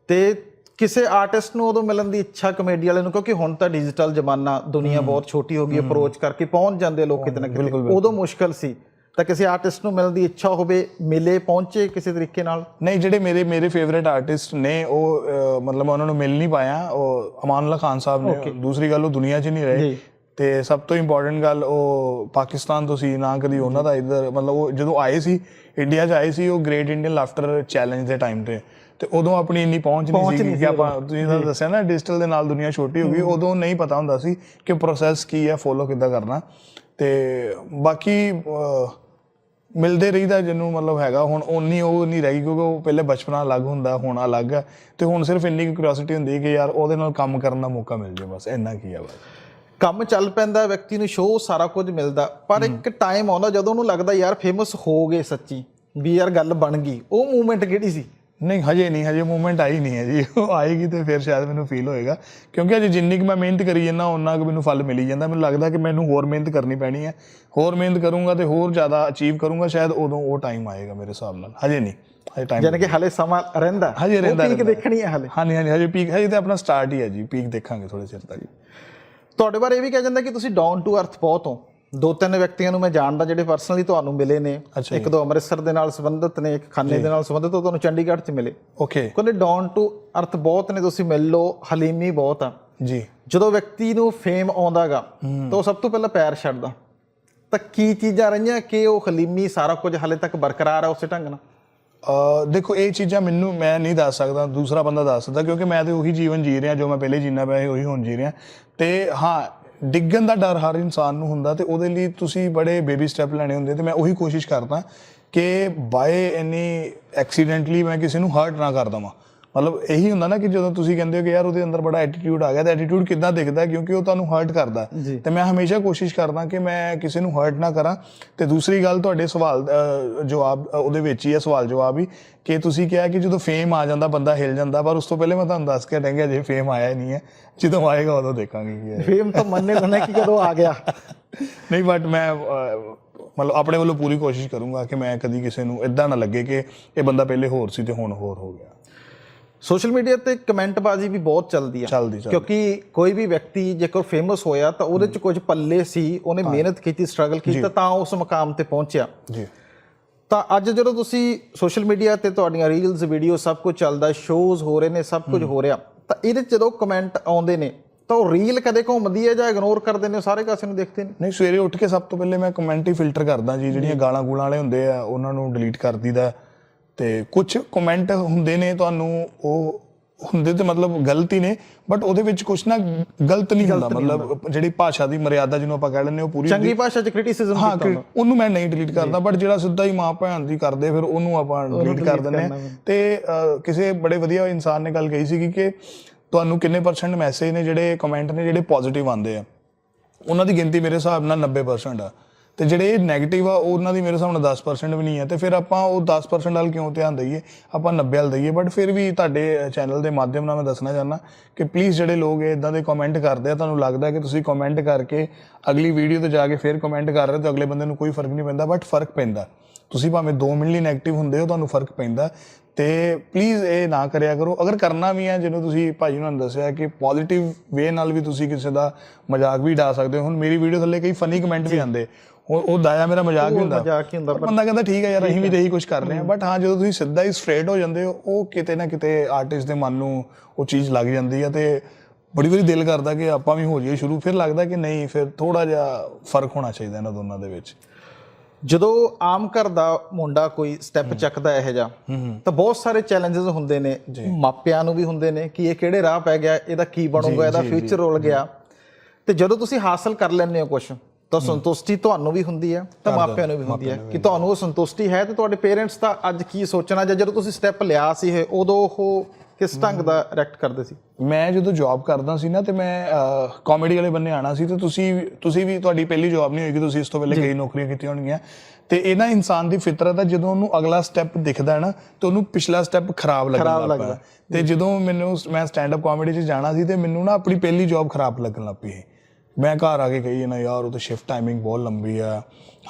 ਤੇ ਕਿਸੇ ਆਰਟਿਸਟ ਨੂੰ ਉਦੋਂ ਮਿਲਣ ਦੀ ਇੱਛਾ ਕਮੇਡੀ ਵਾਲੇ ਨੂੰ ਕਿਉਂਕਿ ਹੁਣ ਤਾਂ ਡਿਜੀਟਲ ਜ਼ਮਾਨਾ ਦੁਨੀਆ ਬਹੁਤ ਛੋਟੀ ਹੋ ਗਈ ਅਪਰੋਚ ਕਰਕੇ ਪਹੁੰਚ ਜਾਂਦੇ ਲੋਕ ਕਿਤੇ ਨਾ ਕਿਤੇ। ਉਦੋਂ ਮੁਸ਼ਕਲ ਸੀ। ਤਾਂ ਕਿਸੇ ਆਰਟਿਸਟ ਨੂੰ ਮਿਲਣ ਦੀ ਇੱਛਾ ਹੋਵੇ ਮਿਲੇ ਪਹੁੰਚੇ ਕਿਸੇ ਤਰੀਕੇ ਨਾਲ? ਨਹੀਂ ਜਿਹੜੇ ਮੇਰੇ ਮੇਰੇ ਫੇਵਰਿਟ ਆਰਟਿਸਟ ਨੇ ਉਹ ਮਤਲਬ ਮੈਂ ਉਹਨਾਂ ਨੂੰ ਮਿਲ ਨਹੀਂ ਪਾਇਆ। ਉਹ ਅਮਾਨੁੱਲਾ ਖਾਨ ਸਾਹਿਬ ਨੇ ਦੂਸਰੀ ਗੱਲ ਉਹ ਦੁਨੀਆ 'ਚ ਨਹੀਂ ਰਹੇ। ਤੇ ਸਭ ਤੋਂ ਇੰਪੋਰਟੈਂਟ ਗੱਲ ਉਹ ਪਾਕਿਸਤਾਨ ਤੋਂ ਸੀ ਨਾ ਕਦੀ ਉਹਨਾਂ ਦਾ ਇੱਧਰ ਮਤਲਬ ਉਹ ਜਦੋਂ ਆਏ ਸੀ ਇੰਡੀਆ 'ਚ ਆਏ ਸੀ ਉਹ ਗ੍ਰੇਟ ਇੰਡੀਅਨ ਲਾਫਟਰ ਚੈਲੰਜ ਦੇ ਟਾਈਮ ਤੇ। ਤੇ ਉਦੋਂ ਆਪਣੀ ਇੰਨੀ ਪਹੁੰਚ ਨਹੀਂ ਸੀ ਕਿ ਆਪਾਂ ਤੁਸੀਂ ਤਾਂ ਦੱਸਿਆ ਨਾ ਡਿਜੀਟਲ ਦੇ ਨਾਲ ਦੁਨੀਆ ਛੋਟੀ ਹੋ ਗਈ ਉਦੋਂ ਨਹੀਂ ਪਤਾ ਹੁੰਦਾ ਸੀ ਕਿ ਪ੍ਰੋਸੈਸ ਕੀ ਹੈ ਫੋਲੋ ਕਿੱਦਾਂ ਕਰਨਾ। ਤੇ ਬਾਕੀ ਮਿਲਦੇ ਰਹੀਦਾ ਜਿਹਨੂੰ ਮਤਲਬ ਹੈਗਾ ਹੁਣ ਉਨੀ ਉਹ ਨਹੀਂ ਰਹੀ ਕਿਉਂਕਿ ਉਹ ਪਹਿਲੇ ਬਚਪਨਾ ਅਲੱਗ ਹੁੰਦਾ ਹੁਣ ਅਲੱਗ ਹੈ। ਤੇ ਹੁਣ ਸਿਰਫ ਇੰਨੀ ਕਿਉਰਿਓਸਿਟੀ ਹੁੰਦੀ ਹੈ ਕਿ ਯਾਰ ਉਹਦੇ ਨਾਲ ਕੰਮ ਕਰਨ ਦਾ ਮੌਕਾ ਮਿਲ ਜੇ ਬਸ ਇੰਨਾ ਕੀ ਹੈ ਬਸ। ਕੰਮ ਚੱਲ ਪੈਂਦਾ ਵਿਅਕਤੀ ਨੂੰ ਸ਼ੋਅ ਸਾਰਾ ਕੁਝ ਮਿਲਦਾ। ਪਰ ਇੱਕ ਟਾਈਮ ਆਉਂਦਾ ਜਦੋਂ ਉਹਨੂੰ ਲੱਗਦਾ ਯਾਰ ਫੇਮਸ ਹੋ ਗਏ ਸੱਚੀ ਵੀ ਯਾਰ ਗੱਲ ਬਣ ਗਈ। ਉਹ ਮੂਵਮੈਂਟ ਕਿਹੜੀ ਸੀ? ਨਹੀਂ ਹਜੇ ਨਹੀਂ ਹਜੇ ਮੂਵਮੈਂਟ ਆਈ ਨਹੀਂ ਹੈ ਜੀ। ਉਹ ਆਏਗੀ ਤੇ ਫਿਰ ਸ਼ਾਇਦ ਮੈਨੂੰ ਫੀਲ ਹੋਏਗਾ। ਕਿਉਂਕਿ ਅਜੇ ਜਿੰਨੀ ਕੁ ਮੈਂ ਮਿਹਨਤ ਕਰੀ ਜਾਂਦਾ ਉਹਨਾਂ ਕੁ ਮੈਨੂੰ ਫਲ ਮਿਲੀ ਜਾਂਦਾ। ਮੈਨੂੰ ਲੱਗਦਾ ਕਿ ਮੈਨੂੰ ਹੋਰ ਮਿਹਨਤ ਕਰਨੀ ਪੈਣੀ ਹੈ। ਹੋਰ ਮਿਹਨਤ ਕਰੂੰਗਾ ਤੇ ਹੋਰ ਜ਼ਿਆਦਾ ਅਚੀਵ ਕਰੂੰਗਾ ਸ਼ਾਇਦ ਉਦੋਂ ਉਹ ਟਾਈਮ ਆਏਗਾ ਮੇਰੇ ਹਿਸਾਬ ਨਾਲ। ਹਜੇ ਨਹੀਂ ਹਜੇ ਟਾਈਮ ਯਾਨੀ ਕਿ ਹਲੇ ਸਮਾਂ ਰਹਿੰਦਾ। ਹਜੇ ਰਹਿੰਦਾ, ਰਹਿੰਦਾ। ਦੇਖਣੀ ਹੈ ਹਲੇ। ਹਾਂਜੀ ਹਾਂਜੀ ਹਜੇ ਪੀਕ ਹਜੇ ਤੇ ਆਪਣਾ ਸਟਾਰਟ ਹੀ ਹੈ ਜੀ ਪੀਕ ਦੇਖਾਂਗੇ ਥੋੜੇ ਚਿਰ ਤੱਕ। ਤੁਹਾਡੇ ਬਾਰੇ ਇਹ ਵੀ ਕਿਹਾ ਜਾਂਦਾ ਕਿ ਤੁਸੀਂ ਡਾਊਨ ਟੂ ਅਰਥ ਬਹੁਤ ਹੋ। ਦੋ ਤਿੰਨ ਵਿਅਕਤੀਆਂ ਨੂੰ ਮੈਂ ਜਾਣਦਾ ਜਿਹੜੇ ਪਰਸਨਲੀ ਤੁਹਾਨੂੰ ਮਿਲੇ ਨੇ। ਇੱਕ ਦੋ ਅੰਮ੍ਰਿਤਸਰ ਦੇ ਨਾਲ ਸੰਬੰਧਿਤ ਨੇ ਇੱਕ ਖੰਨੇ ਦੇ ਨਾਲ ਸੰਬੰਧਿਤ ਉਹ ਤੁਹਾਨੂੰ ਚੰਡੀਗੜ੍ਹ 'ਚ ਮਿਲੇ। ਓਕੇ ਕਹਿੰਦੇ ਡਾਊਨ ਟੂ ਅਰਥ ਬਹੁਤ ਨੇ ਤੁਸੀਂ ਮਿਲ ਲਓ ਹਲੀਮੀ ਬਹੁਤ ਆ। ਜੀ। ਜਦੋਂ ਵਿਅਕਤੀ ਨੂੰ ਫੇਮ ਆਉਂਦਾਗਾ ਤਾਂ ਉਹ ਸਭ ਤੋਂ ਪਹਿਲਾਂ ਪੈਰ ਛੱਡਦਾ। ਤਾਂ ਕੀ ਚੀਜ਼ਾਂ ਰਹੀਆਂ ਕਿ ਉਹ ਹਲੀਮੀ ਸਾਰਾ ਕੁਝ ਹਲੇ ਤੱਕ ਬਰਕਰਾਰ ਹੈ ਉਸੇ ਢੰਗ ਨਾਲ? ਦੇਖੋ, ਇਹ ਚੀਜ਼ਾਂ ਮੈਨੂੰ, ਮੈਂ ਨਹੀਂ ਦੱਸ ਸਕਦਾ, ਦੂਸਰਾ ਬੰਦਾ ਦੱਸ ਸਕਦਾ, ਕਿਉਂਕਿ ਮੈਂ ਤੇ ਉਹੀ ਜੀਵਨ ਜੀ ਰਿਹਾ, ਜੋ ਮੈਂ ਪਹਿਲੇ ਜੀਣਾ ਪਿਆ ਸੀ, ਉਹੀ ਹੁਣ ਜੀ ਰਿਹਾ। ਤੇ ਹਾਂ, ਡਿੱਗਣ ਦਾ ਡਰ ਹਰ ਇਨਸਾਨ ਨੂੰ ਹੁੰਦਾ, ਤੇ ਉਹਦੇ ਲਈ ਤੁਸੀਂ ਬੜੇ ਬੇਬੀ ਸਟੈਪ ਲੈਣੇ ਹੁੰਦੇ, ਤੇ ਮੈਂ ਉਹੀ ਕੋਸ਼ਿਸ਼ ਕਰਦਾ ਕਿ ਬਾਏ ਐਨੀ ਐਕਸੀਡੈਂਟਲੀ ਮੈਂ ਕਿਸੇ ਨੂੰ ਹਰਟ ਨਾ ਕਰ ਦਵਾਂ। ਮਤਲਬ ਇਹੀ ਹੁੰਦਾ ਨਾ ਕਿ ਜਦੋਂ ਤੁਸੀਂ ਕਹਿੰਦੇ ਹੋ ਕਿ ਯਾਰ ਉਹਦੇ ਅੰਦਰ ਬੜਾ ਐਟੀਟਿਊਡ ਆ ਗਿਆ ਤੇ ਐਟੀਟਿਊਡ ਕਿੱਦਾਂ ਦਿਖਦਾ? ਕਿਉਂਕਿ ਉਹ ਤੁਹਾਨੂੰ ਹਰਟ ਕਰਦਾ। ਤੇ ਮੈਂ ਹਮੇਸ਼ਾ ਕੋਸ਼ਿਸ਼ ਕਰਦਾ ਕਿ ਮੈਂ ਕਿਸੇ ਨੂੰ ਹਰਟ ਨਾ ਕਰਾਂ। ਤੇ ਦੂਸਰੀ ਗੱਲ ਤੁਹਾਡੇ ਸਵਾਲ ਜਵਾਬ ਉਹਦੇ ਵਿੱਚ ਹੀ ਹੈ ਸਵਾਲ ਜਵਾਬ ਹੀ ਕਿ ਤੁਸੀਂ ਕਿਹਾ ਕਿ ਜਦੋਂ ਫੇਮ ਆ ਜਾਂਦਾ ਬੰਦਾ ਹਿਲ ਜਾਂਦਾ ਪਰ ਉਸ ਤੋਂ ਪਹਿਲੇ ਮੈਂ ਤੁਹਾਨੂੰ ਦੱਸ ਕੇ ਡੰਗਿਆ ਜੇ ਫੇਮ ਆਇਆ ਹੀ ਨਹੀਂ ਹੈ। ਜਦੋਂ ਆਏਗਾ ਉਦੋਂ ਦੇਖਾਂਗੇ ਕੀ ਹੈ। ਫੇਮ ਤਾਂ ਮੰਨੇ ਨਹੀਂ ਕਿ ਕਦੋਂ ਆ ਗਿਆ। ਨਹੀਂ ਬਟ ਮੈਂ ਮਤਲਬ ਆਪਣੇ ਵੱਲੋਂ ਪੂਰੀ ਕੋਸ਼ਿਸ਼ ਕਰੂੰਗਾ ਕਿ ਮੈਂ ਕਦੀ ਕਿਸੇ ਨੂੰ ਇਦਾਂ ਨਾ ਲੱਗੇ ਕਿ ਇਹ ਬੰਦਾ ਪਹਿਲੇ ਹੋਰ ਸੀ ਤੇ ਹੁਣ ਹੋਰ ਹੋ ਗਿਆ। ਸੋਸ਼ਲ ਮੀਡੀਆ ਤੇ ਕਮੈਂਟ ਬਾਜ਼ੀ ਵੀ ਬਹੁਤ ਚੱਲਦੀ ਆ। ਚੱਲਦੀ ਚੱਲ ਕਿਉਂਕਿ ਕੋਈ ਵੀ ਵਿਅਕਤੀ ਜੇਕਰ ਫੇਮਸ ਹੋਇਆ ਤਾਂ ਉਹਦੇ ਚ ਕੁਝ ਪੱਲੇ ਸੀ ਉਹਨੇ ਮਿਹਨਤ ਕੀਤੀ ਸਟਰਗਲ ਕੀਤਾ ਤਾਂ ਉਸ ਮੁਕਾਮ ਤੇ ਪਹੁੰਚਿਆ। ਜੀ। ਤਾਂ ਅੱਜ ਜਦੋਂ ਤੁਸੀਂ ਸੋਸ਼ਲ ਮੀਡੀਆ ਤੇ ਤੁਹਾਡੀਆਂ ਰੀਲਸ ਵੀਡੀਓ ਸਭ ਕੁਝ ਚੱਲਦਾ ਸ਼ੋਜ਼ ਹੋ ਰਹੇ ਨੇ ਸਭ ਕੁਝ ਹੋ। ਰਿਹਾ ਤਾਂ ਇਹਦੇ 'ਚ ਜਦੋਂ ਕਮੈਂਟ ਆਉਂਦੇ ਨੇ ਤਾਂ ਉਹ ਰੀਲ ਕਦੇ ਘੁੰਮਦੀ ਹੈ ਜਾਂ ਇਗਨੋਰ ਕਰਦੇ ਨੇ ਉਹ ਸਾਰੇ ਕਾਸੇ ਨੂੰ ਦੇਖਦੇ ਨੇ? ਨਹੀਂ ਸਵੇਰੇ ਉੱਠ ਕੇ ਸਭ ਤੋਂ ਪਹਿਲੇ ਮੈਂ ਕਮੈਂਟ ਹੀ ਫਿਲਟਰ ਕਰਦਾ ਜੀ ਜਿਹੜੀਆਂ ਗਾਲਾਂ ਗੂਲਾਂ ਵਾਲੇ ਹੁੰਦੇ ਆ ਉਹਨਾਂ ਨੂੰ ਡਿਲੀਟ ਕਰ ਦਈਦਾ। ਤੇ ਕੁਝ ਕਮੈਂਟ ਹੁੰਦੇ ਨੇ ਤੁਹਾਨੂੰ ਉਹ ਹੁੰਦੇ ਤੇ ਮਤਲਬ ਗਲਤੀ ਨੇ ਬਟ ਉਹਦੇ ਵਿੱਚ ਕੁਝ ਨਾ ਗਲਤ ਨਹੀਂ ਹੁੰਦਾ ਮਤਲਬ ਜਿਹੜੀ ਭਾਸ਼ਾ ਦੀ ਮਰਿਆਦਾ ਜਿਹਨੂੰ ਆਪਾਂ ਕਹਿ ਲੈਂਦੇ ਉਹ ਪੂਰੀ ਚੰਗੀ ਭਾਸ਼ਾ 'ਚ ਕ੍ਰਿਟਿਸਿਜ਼ਮ ਹਾਂ ਕਿ ਉਹਨੂੰ। ਮੈਂ ਨਹੀਂ ਡਿਲੀਟ ਕਰਦਾ ਬਟ ਜਿਹੜਾ ਸਿੱਧਾ ਹੀ ਮਾਂ ਭੈਣ ਦੀ ਕਰਦੇ ਫਿਰ ਉਹਨੂੰ ਆਪਾਂ ਡਿਲੀਟ ਕਰ ਦਿੰਦੇ ਤੇ ਕਿਸੇ ਬੜੇ ਵਧੀਆ ਇਨਸਾਨ ਨੇ ਗੱਲ ਕਹੀ ਸੀਗੀ ਕਿ ਤੁਹਾਨੂੰ ਕਿੰਨੇ ਪਰਸੈਂਟ ਮੈਸੇਜ ਨੇ ਜਿਹੜੇ ਕਮੈਂਟ ਨੇ ਜਿਹੜੇ ਪੋਜ਼ਿਟਿਵ ਆਉਂਦੇ ਆ। ਉਹਨਾਂ ਦੀ ਗਿਣਤੀ ਮੇਰੇ ਹਿਸਾਬ ਨਾਲ 90% ਆ। ਤੇ ਜਿਹੜੇ ਨੈਗੇਟਿਵ ਆ ਉਹਨਾਂ ਦੀ ਮੇਰੇ ਹਿਸਾਬ ਨਾਲ 10% ਵੀ ਨਹੀਂ ਹੈ। ਤੇ ਫਿਰ ਆਪਾਂ ਉਹ 10% ਵੱਲ ਕਿਉਂ ਧਿਆਨ ਦਈਏ? ਆਪਾਂ 90 ਵੱਲ ਦਈਏ ਬਟ ਫਿਰ ਵੀ ਤੁਹਾਡੇ ਚੈਨਲ ਦੇ ਮਾਧਿਅਮ ਨਾਲ ਮੈਂ ਦੱਸਣਾ ਚਾਹੁੰਦਾ ਕਿ ਪਲੀਜ਼ ਜਿਹੜੇ ਲੋਕ ਇਦਾਂ ਦੇ ਕਮੈਂਟ ਕਰਦੇ ਆ ਤੁਹਾਨੂੰ ਲੱਗਦਾ ਕਿ ਤੁਸੀਂ ਕਮੈਂਟ ਕਰਕੇ ਅਗਲੀ ਵੀਡੀਓ ਤੇ ਜਾ ਕੇ ਫਿਰ ਕਮੈਂਟ ਕਰ ਰਹੇ ਹੋ ਤਾਂ ਅਗਲੇ ਬੰਦੇ ਨੂੰ ਕੋਈ ਫ਼ਰਕ ਨਹੀਂ ਪੈਂਦਾ ਬਟ ਫ਼ਰਕ ਪੈਂਦਾ। ਤੁਸੀਂ ਭਾਵੇਂ 2 ਮਿੰਟ ਲਈ ਨੈਗੇਟਿਵ ਹੁੰਦੇ ਹੋ ਤੁਹਾਨੂੰ ਫ਼ਰਕ ਪੈਂਦਾ। ਤੇ ਪਲੀਜ਼ ਇਹ ਨਾ ਕਰਿਆ ਕਰੋ। ਅਗਰ ਕਰਨਾ ਵੀ ਹੈ ਜਿਹਨੂੰ ਤੁਸੀਂ ਭਾਜੀ ਨੂੰ ਦੱਸਿਆ ਕਿ ਪੋਜ਼ਿਟਿਵ ਵੇ ਨਾਲ ਵੀ ਤੁਸੀਂ ਕਿਸੇ ਦਾ ਮਜ਼ਾਕ ਵੀ ਡਾ ਸਕਦੇ ਹੋ। ਹੁਣ ਮੇਰੀ ਵੀਡੀਓ ਥੱਲੇ ਕਈ ਫਨੀ ਕਮੈਂਟ ਵੀ ਆਉਂਦੇ। ਉਹ ਉਹ ਦਾਇਆ ਮੇਰਾ ਮਜ਼ਾਕ ਹੀ ਹੁੰਦਾ। ਮਜ਼ਾਕ ਹੀ ਹੁੰਦਾ ਪਰ ਬੰਦਾ ਕਹਿੰਦਾ ਠੀਕ ਹੈ ਯਾਰ ਅਸੀਂ ਵੀ ਇਹੀ ਕੁਝ ਕਰ ਰਹੇ ਹਾਂ। ਬਟ ਹਾਂ ਜਦੋਂ ਤੁਸੀਂ ਸਿੱਧਾ ਹੀ ਸਟ੍ਰੇਟ ਹੋ ਜਾਂਦੇ ਹੋ ਉਹ ਕਿਤੇ ਨਾ ਕਿਤੇ ਆਰਟਿਸਟ ਦੇ ਮਨ ਨੂੰ ਉਹ ਚੀਜ਼ ਲੱਗ ਜਾਂਦੀ ਹੈ ਤੇ ਬੜੀ ਵਾਰੀ ਦਿਲ ਕਰਦਾ ਕਿ ਆਪਾਂ ਵੀ ਹੋ ਜਾਈਏ ਸ਼ੁਰੂ। ਫਿਰ ਲੱਗਦਾ ਕਿ ਨਹੀਂ ਫਿਰ ਥੋੜਾ ਜਿਹਾ ਫ਼ਰਕ ਹੋਣਾ ਚਾਹੀਦਾ ਇਹਨਾਂ ਦੋਨਾਂ ਦੇ ਵਿੱਚ। ਜਦੋਂ ਆਮ ਘਰ ਦਾ ਮੁੰਡਾ ਕੋਈ ਸਟੈਪ ਚੱਕਦਾ ਇਹੋ ਜਿਹਾ ਤਾਂ ਬਹੁਤ ਸਾਰੇ ਚੈਲੰਜਸ ਹੁੰਦੇ ਨੇ। ਮਾਪਿਆਂ ਨੂੰ ਵੀ ਹੁੰਦੇ ਨੇ ਕਿ ਇਹ ਕਿਹੜੇ ਰਾਹ ਪੈ ਗਿਆ ਇਹਦਾ ਕੀ ਬਣੂਗਾ ਇਹਦਾ ਫਿਊਚਰ ਰੁਲ ਗਿਆ। ਤੇ ਜਦੋਂ ਤੁਸੀਂ ਹਾਸਲ ਕਰ ਲੈਂਦੇ ਹੋ ਕੁਝ ਤਾਂ ਸੰਤੁਸ਼ਟੀ ਤੁਹਾਨੂੰ ਵੀ ਹੁੰਦੀ ਹੈ ਤਾਂ ਮਾਪਿਆਂ ਨੂੰ ਵੀ ਹੁੰਦੀ ਹੈ ਕਿ ਤੁਹਾਨੂੰ ਉਹ ਸੰਤੁਸ਼ਟੀ ਹੈ ਤੇ ਤੁਹਾਡੇ ਪੇਰੈਂਟਸ ਦਾ ਅੱਜ ਕੀ ਸੋਚਣਾ ਜਾਂ ਜਦੋਂ ਤੁਸੀਂ ਸਟੈਪ ਲਿਆ ਸੀ ਇਹ ਉਦੋਂ ਉਹ ਕਿਸ ਢੰਗ ਦਾ ਰਿਐਕਟ ਕਰਦੇ ਸੀ? ਮੈਂ ਜਦੋਂ ਜੌਬ ਕਰਦਾ ਸੀ ਨਾ ਤੇ ਮੈਂ ਕਾਮੇਡੀ ਵਾਲੇ ਬੰਨੇ ਆਣਾ ਸੀ ਤੇ ਤੁਸੀਂ ਤੁਸੀਂ ਵੀ ਤੁਹਾਡੀ ਪਹਿਲੀ ਜੌਬ ਨਹੀਂ ਹੋਏਗੀ ਤੁਸੀਂ ਇਸ ਤੋਂ ਪਹਿਲੇ ਕਈ ਨੌਕਰੀਆਂ ਕੀਤੀਆਂ ਹੋਣਗੀਆਂ। ਤੇ ਇਹ ਨਾ ਇਨਸਾਨ ਦੀ ਫਿਤਰਤ ਹੈ ਜਦੋਂ ਉਹਨੂੰ ਅਗਲਾ ਸਟੈਪ ਦਿਖਦਾ ਹੈ ਨਾ ਤੇ ਉਹਨੂੰ ਪਿਛਲਾ ਸਟੈਪ ਖਰਾਬ ਲੱਗਣ ਲੱਗ ਪਿਆ ਤੇ ਜਦੋਂ ਮੈਨੂੰ ਮੈਂ ਸਟੈਂਡ ਅਪ ਕਾਮੇਡੀ 'ਚ ਜਾਣਾ ਸੀ ਤੇ ਮੈਨੂੰ ਨਾ ਆਪਣੀ ਪਹਿਲੀ ਜੌਬ ਖਰਾਬ ਲੱਗਣ ਲੱਗ ਪਈ ਮੈਂ ਘਰ ਆ ਕੇ ਕਹੀ ਨਾ ਯਾਰ ਉਹ ਤਾਂ ਸ਼ਿਫਟ ਟਾਈਮਿੰਗ ਬਹੁਤ ਲੰਬੀ ਆ।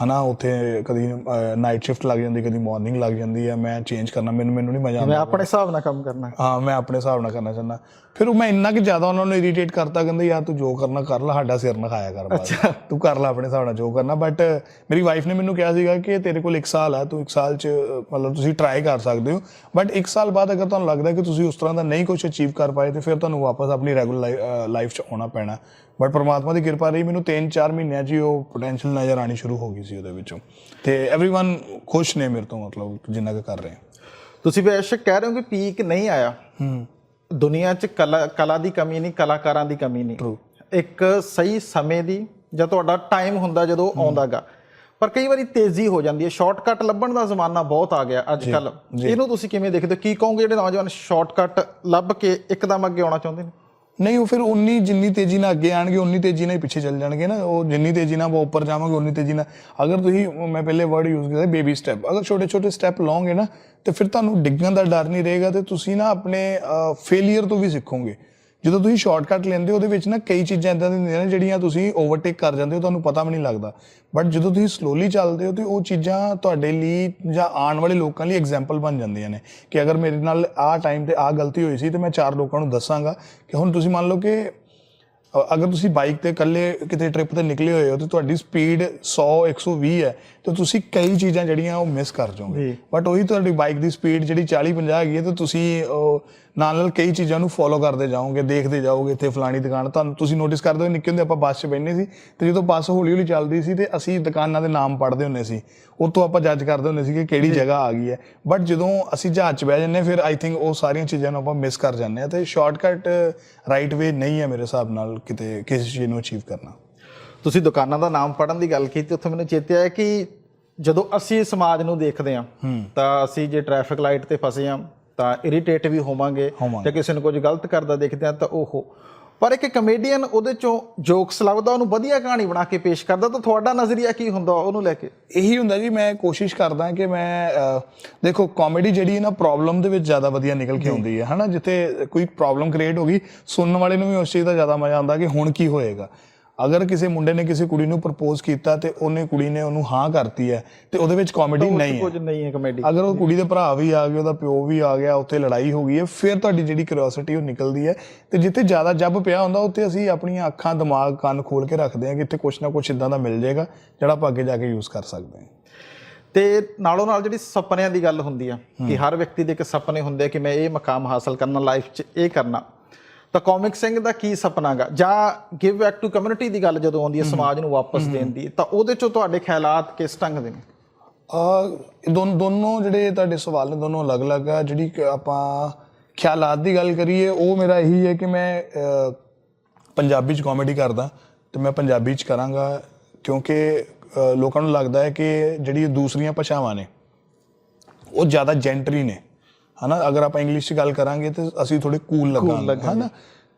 ਹਨਾ ਉੱਥੇ ਕਦੀ ਨਾਈਟ ਸ਼ਿਫਟ ਲੱਗ ਜਾਂਦੀ ਕਦੀ ਮਾਰਨਿੰਗ ਲੱਗ ਜਾਂਦੀ ਹੈ ਮੈਂ ਚੇਂਜ ਕਰਨਾ ਮੈਨੂੰ ਮੈਨੂੰ ਨਹੀਂ ਮਜ਼ਾ ਮੈਂ ਆਉਂਦਾ ਆਪਣੇ ਹਿਸਾਬ ਨਾਲ ਕੰਮ ਕਰਨਾ। ਹਾਂ ਮੈਂ ਆਪਣੇ ਹਿਸਾਬ ਨਾਲ ਕਰਨਾ ਚਾਹੁੰਦਾ। ਫਿਰ ਉਹ ਮੈਂ ਇੰਨਾ ਕਿ ਜ਼ਿਆਦਾ ਉਹਨਾਂ ਨੂੰ ਇਰੀਟੇਟ ਕਰਤਾ ਕਹਿੰਦੇ ਯਾਰ ਤੂੰ ਜੋ ਕਰਨਾ ਕਰ ਲੈ ਸਾਡਾ ਸਿਰ ਨਾ ਖਾਇਆ ਕਰ ਬਸ ਤੂੰ ਕਰ ਲੈ ਆਪਣੇ ਹਿਸਾਬ ਨਾਲ ਜੋ ਕਰਨਾ। ਬਟ ਮੇਰੀ ਵਾਈਫ ਨੇ ਮੈਨੂੰ ਕਿਹਾ ਸੀਗਾ ਕਿ ਤੇਰੇ ਕੋਲ 1 ਸਾਲ ਹੈ ਤੂੰ 1 ਸਾਲ ਚ ਮਤਲਬ ਤੁਸੀਂ ਟਰਾਈ ਕਰ ਸਕਦੇ ਹੋ। ਬਟ 1 ਸਾਲ ਬਾਅਦ ਅਗਰ ਤੁਹਾਨੂੰ ਲੱਗਦਾ ਕਿ ਤੁਸੀਂ ਉਸ ਤਰ੍ਹਾਂ ਦਾ ਨਹੀਂ ਕੁਝ ਅਚੀਵ ਕਰ ਪਾਏ ਤੇ ਫਿਰ ਤੁਹਾਨੂੰ ਵਾਪਸ ਆਪਣੀ ਰੈਗੂਲਰ ਲਾਈਫ ਚ ਆਉਣਾ ਪੈਣਾ। ਬਟ ਪਰਮਾਤਮਾ ਦੀ ਕਿਰਪਾ ਰਹੀ ਮੈਨੂੰ 3-4 ਮਹੀਨਿਆਂ 'ਚ ਹੀ ਉਹ ਪੋਟੈਂਸ਼ੀਅਲ ਨਜ਼ਰ ਆਣੀ ਸ਼ੁਰੂ ਹੋ ਗਈ ਸੀ ਉਹਦੇ ਵਿੱਚੋਂ ਤੇ एवरीवन ਖੁਸ਼ ਨੇ ਮੇਰੇ ਤੋਂ ਮਤਲਬ ਜਿੰਨਾ ਕੁ ਕਰ ਰਹੇ ਆ ਤੁਸੀਂ ਬੇਸ਼ੱਕ ਕਹਿ ਰਹੇ ਹੋ ਕਿ ਪੀਕ ਨਹੀਂ ਆਇਆ ਹੂੰ ਦੁਨੀਆ 'ਚ ਕਲਾ ਕਲਾ ਦੀ ਕਮੀ ਨਹੀਂ ਕਲਾਕਾਰਾਂ ਦੀ ਕਮੀ ਨਹੀਂ True. ਇੱਕ ਸਹੀ ਸਮੇਂ ਦੀ ਜਾਂ ਤੁਹਾਡਾ ਟਾਈਮ ਹੁੰਦਾ ਜਦੋਂ ਆਉਂਦਾਗਾ ਪਰ ਕਈ ਵਾਰੀ ਤੇਜ਼ੀ ਹੋ ਜਾਂਦੀ ਹੈ ਸ਼ਾਰਟਕਟ ਲੱਭਣ ਦਾ ਜ਼ਮਾਨਾ ਬਹੁਤ ਆ ਗਿਆ ਅੱਜ ਕੱਲ ਇਹਨੂੰ ਤੁਸੀਂ ਕਿਵੇਂ ਦੇਖਦੇ ਹੋ ਕੀ ਕਹੋਗੇ ਜਿਹੜੇ ਨੌਜਵਾਨ ਸ਼ਾਰਟਕਟ ਲੱਭ ਕੇ ਇੱਕਦਮ ਅੱਗੇ ਆਉਣਾ ਚਾਹੁੰਦੇ ਨੇ ਨਹੀਂ, ਉਹ ਫਿਰ ਉਨੀ ਜਿੰਨੀ ਤੇਜ਼ੀ ਨਾਲ ਅੱਗੇ ਆਣਗੇ ਉਨੀ ਤੇਜ਼ੀ ਨਾਲ ਹੀ ਪਿੱਛੇ ਚੱਲ ਜਾਣਗੇ ਨਾ। ਉਹ ਜਿੰਨੀ ਤੇਜ਼ੀ ਨਾਲ ਉਹ ਉੱਪਰ ਜਾਵਾਂਗੇ, ਉਨੀ ਤੇਜ਼ੀ ਨਾਲ। ਅਗਰ ਤੁਸੀਂ ਮੈਂ ਪਹਿਲੇ ਵਰਡ ਯੂਜ਼ ਕੀਤਾ ਬੇਬੀ ਸਟੈਪ ਅਗਰ ਛੋਟੇ ਛੋਟੇ ਸਟੈਪ ਲਓਗੇ ਨਾ, ਤੇ ਫਿਰ ਤੁਹਾਨੂੰ ਡਿੱਗਣ ਦਾ ਡਰ ਨਹੀਂ ਰਹੇਗਾ ਤੇ ਤੁਸੀਂ ਨਾ ਆਪਣੇ ਫੇਲਿਅਰ ਤੋਂ ਵੀ ਸਿੱਖੋਗੇ। ਜਦੋਂ ਤੁਸੀਂ ਸ਼ਾਰਟਕਟ ਲੈਂਦੇ ਹੋ, ਉਹਦੇ ਵਿੱਚ ਨਾ ਕਈ ਚੀਜ਼ਾਂ ਇਦਾਂ ਦੀਆਂ ਹੁੰਦੀਆਂ ਨੇ ਜਿਹੜੀਆਂ ਤੁਸੀਂ ਓਵਰਟੇਕ ਕਰ ਜਾਂਦੇ ਹੋ, ਤੁਹਾਨੂੰ ਪਤਾ ਵੀ ਨਹੀਂ ਲੱਗਦਾ। ਬਟ ਜਦੋਂ ਤੁਸੀਂ ਸਲੋਲੀ ਚੱਲਦੇ ਹੋ, ਤੇ ਉਹ ਚੀਜ਼ਾਂ ਤੁਹਾਡੇ ਲਈ ਜਾਂ ਆਉਣ ਵਾਲੇ ਲੋਕਾਂ ਲਈ ਐਗਜ਼ਾਮਪਲ ਬਣ ਜਾਂਦੀਆਂ ਨੇ ਕਿ ਅਗਰ ਮੇਰੇ ਨਾਲ ਆਹ ਟਾਈਮ ਤੇ ਆਹ ਗਲਤੀ ਹੋਈ ਸੀ, ਤੇ ਮੈਂ ਚਾਰ ਲੋਕਾਂ ਨੂੰ ਦੱਸਾਂਗਾ ਕਿ ਹੁਣ ਤੁਸੀਂ ਮੰਨ ਲਓ ਕਿ ਅਗਰ ਤੁਸੀਂ ਬਾਈਕ ਤੇ ਇਕੱਲੇ ਕਿਤੇ ਟ੍ਰਿਪ ਤੇ ਨਿਕਲੇ ਹੋਏ ਹੋ, ਤੇ ਤੁਹਾਡੀ ਸਪੀਡ 100 120 ਹੈ ਤੇ ਤੁਸੀਂ ਕਈ ਚੀਜ਼ਾਂ ਜਿਹੜੀਆਂ ਉਹ ਮਿਸ ਕਰ ਜਾਓਗੇ। ਬਟ ਉਹੀ ਤੁਹਾਡੀ ਬਾਈਕ ਦੀ ਸਪੀਡ ਜਿਹੜੀ 40 50 ਹੈਗੀ ਹੈ ਤੇ ਤੁਸੀਂ ਉਹ, ਨਾਲ ਨਾਲ ਕਈ ਚੀਜ਼ਾਂ ਨੂੰ ਫੋਲੋ ਕਰਦੇ ਜਾਓਗੇ ਦੇਖਦੇ ਜਾਓਗੇ ਇੱਥੇ ਫਲਾਣੀ ਦੁਕਾਨ। ਤੁਹਾਨੂੰ ਤੁਸੀਂ ਨੋਟਿਸ ਕਰਦੇ ਹੋ ਨਿੱਕੇ ਹੁੰਦੇ ਆਪਾਂ ਬੱਸ 'ਚ ਬੈਠਨੇ ਸੀ ਤੇ ਜਦੋਂ ਬੱਸ ਹੌਲੀ ਹੌਲੀ ਚੱਲਦੀ ਸੀ ਤੇ ਅਸੀਂ ਦੁਕਾਨਾਂ ਦੇ ਨਾਮ ਪੜ੍ਹਦੇ ਹੁੰਦੇ ਸੀ। ਉੱਥੋਂ ਆਪਾਂ ਜੱਜ ਕਰਦੇ ਹੁੰਦੇ ਸੀ ਕਿ ਕਿਹੜੀ ਜਗ੍ਹਾ ਆ ਗਈ ਹੈ। ਬਟ ਜਦੋਂ ਅਸੀਂ ਜਹਾਜ਼ 'ਚ ਬਹਿ ਜੰਨੇ ਫਿਰ ਆਈ ਥਿੰਕ ਉਹ ਸਾਰੀਆਂ ਚੀਜ਼ਾਂ ਨੂੰ ਆਪਾਂ ਮਿਸ ਕਰ ਜਾਂਦੇ ਆ ਤੇ ਸ਼ਾਰਟਕਟ ਰਾਈਟ ਵੇ ਨਹੀਂ ਹੈ ਮੇਰੇ ਹਿਸਾਬ ਨਾਲ ਕਿਤੇ ਕਿਸੇ ਚੀਜ਼ ਨੂੰ ਅਚੀਵ ਕਰਨਾ। ਤੁਸੀਂ ਦੁਕਾਨਾਂ ਦਾ ਨਾਮ ਪੜਨ ਦੀ ਗੱਲ ਕੀਤੀ ਉੱਥੇ ਮੈਨੂੰ ਚੇਤੇ ਆਇਆ ਕਿ ਜਦੋਂ ਅਸੀਂ ਸਮਾਜ ਨੂੰ ਦੇਖਦੇ ਹਾਂ ਤਾਂ ਅਸੀਂ ਜੇ ਟ੍ਰੈਫਿਕ ਲਾਈਟ ਤੇ ਫਸੇ ਹਾਂ ਤਾਂ ਇਰੀਟੇਟ ਵੀ ਹੋਵਾਂਗੇ। ਜਾਂ ਕਿਸੇ ਨੂੰ ਕੁਝ ਗਲਤ ਕਰਦਾ ਦੇਖਦੇ ਹਾਂ ਤਾਂ ਓਹੋ ਪਰ ਇੱਕ ਕਮੇਡੀਅਨ ਉਹਦੇ ਚੋਂ ਜੋਕਸ ਲੱਭਦਾ ਉਹਨੂੰ ਵਧੀਆ ਕਹਾਣੀ ਬਣਾ ਕੇ ਪੇਸ਼ ਕਰਦਾ ਤਾਂ ਤੁਹਾਡਾ ਨਜ਼ਰੀਆ ਕੀ ਹੁੰਦਾ ਉਹਨੂੰ ਲੈ ਕੇ? ਇਹੀ ਹੁੰਦਾ ਜੀ ਮੈਂ ਕੋਸ਼ਿਸ਼ ਕਰਦਾ ਕਿ ਮੈਂ ਦੇਖੋ ਕਾਮੇਡੀ ਜਿਹੜੀ ਹੈ ਨਾ ਪ੍ਰੋਬਲਮ ਦੇ ਵਿੱਚ ਜ਼ਿਆਦਾ ਵਧੀਆ ਨਿਕਲ ਕੇ ਆਉਂਦੀ ਹੈ ਹਨਾ? ਜਿੱਥੇ ਕੋਈ ਪ੍ਰੋਬਲਮ ਕ੍ਰੀਏਟ ਹੋ ਗਈ ਸੁਣਨ ਵਾਲੇ ਨੂੰ ਵੀ ਉਸ ਚੀਜ਼ ਦਾ ਜ਼ਿਆਦਾ ਮਜ਼ਾ ਆਉਂਦਾ ਕਿ ਹੁਣ ਕੀ ਹੋਏਗਾ। ਅਗਰ ਕਿਸੇ ਮੁੰਡੇ ਨੇ ਕਿਸੇ ਕੁੜੀ ਨੂੰ ਪ੍ਰਪੋਜ਼ ਕੀਤਾ ਤੇ ਉਹਨੇ ਕੁੜੀ ਨੇ ਉਹਨੂੰ ਹਾਂ ਕਰਤੀ ਹੈ ਤੇ ਉਹਦੇ ਵਿੱਚ ਕਾਮੇਡੀ ਨਹੀਂ ਹੈ। ਕੁਝ ਨਹੀਂ ਹੈ ਕਮੇਡੀ ਅਗਰ ਉਹ ਕੁੜੀ ਦੇ ਭਰਾ ਵੀ ਆ ਗਏ ਉਹਦਾ ਪਿਓ ਵੀ ਆ ਗਿਆ ਉੱਥੇ ਲੜਾਈ ਹੋ ਗਈ ਹੈ ਫਿਰ ਤੁਹਾਡੀ ਜਿਹੜੀ ਕਿਉਰਿਓਸਿਟੀ ਉਹ ਨਿਕਲਦੀ ਹੈ। ਤੇ ਜਿੱਥੇ ਜ਼ਿਆਦਾ ਜੱਬ ਪਿਆ ਹੁੰਦਾ ਉੱਥੇ ਅਸੀਂ ਆਪਣੀਆਂ ਅੱਖਾਂ ਦਿਮਾਗ ਕੰਨ ਖੋਲ ਕੇ ਰੱਖਦੇ ਹਾਂ ਕਿ ਇੱਥੇ ਕੁਛ ਨਾ ਕੁਛ ਇਦਾਂ ਦਾ ਮਿਲ ਜਾਏਗਾ ਜਿਹੜਾ ਆਪਾਂ ਅੱਗੇ ਜਾ ਕੇ ਯੂਜ਼ ਕਰ ਸਕਦੇ ਹਾਂ। ਤੇ ਨਾਲੋਂ ਨਾਲ ਜਿਹੜੀ ਸੁਪਨਿਆਂ ਦੀ ਗੱਲ ਹੁੰਦੀ ਆ ਕਿ ਹਰ ਵਿਅਕਤੀ ਦੇ ਇੱਕ ਸੁਪਨੇ ਹੁੰਦੇ ਆ ਕਿ ਮੈਂ ਇਹ ਮਕਾਮ ਹਾਸਲ ਕਰਨਾ ਲਾਈਫ 'ਚ ਇਹ ਕਰਨਾ। ਤਾਂ ਕਾਮਿਕ ਸਿੰਘ ਦਾ ਕੀ ਸੁਪਨਾਗਾ ਜਾਂ ਗਿਵ ਬੈਕ ਟੂ ਕਮਿਊਨਿਟੀ ਦੀ ਗੱਲ ਜਦੋਂ ਆਉਂਦੀ ਹੈ ਸਮਾਜ ਨੂੰ ਵਾਪਸ ਦੇਣ ਦੀ ਤਾਂ ਉਹਦੇ 'ਚੋਂ ਤੁਹਾਡੇ ਖਿਆਲਾਤ ਕਿਸ ਢੰਗ ਦੇ ਨੇ? ਆ ਦੋਨੋਂ ਦੋਨੋਂ ਜਿਹੜੇ ਤੁਹਾਡੇ ਸਵਾਲ ਨੇ ਦੋਨੋਂ ਅਲੱਗ-ਅਲੱਗ ਆ। ਜਿਹੜੀ ਆਪਾਂ ਖਿਆਲਾਤ ਦੀ ਗੱਲ ਕਰੀਏ ਉਹ ਮੇਰਾ ਇਹੀ ਹੈ ਕਿ ਮੈਂ ਪੰਜਾਬੀ 'ਚ ਕਾਮੇਡੀ ਕਰਦਾ ਤੇ ਮੈਂ ਪੰਜਾਬੀ 'ਚ ਕਰਾਂਗਾ ਕਿਉਂਕਿ ਲੋਕਾਂ ਨੂੰ ਲੱਗਦਾ ਹੈ ਕਿ ਜਿਹੜੀ ਦੂਸਰੀਆਂ ਭਾਸ਼ਾਵਾਂ ਨੇ ਉਹ ਜ਼ਿਆਦਾ ਜੈਂਟਰੀ ਨੇ। ਹਨਾ ਅਗਰ ਆਪਾਂ ਇੰਗਲਿਸ਼ 'ਚ ਗੱਲ ਕਰਾਂਗੇ ਤੇ ਅਸੀਂ ਥੋੜੇ ਕੂਲ ਲੱਗਾਂਗੇ ਹਨਾ?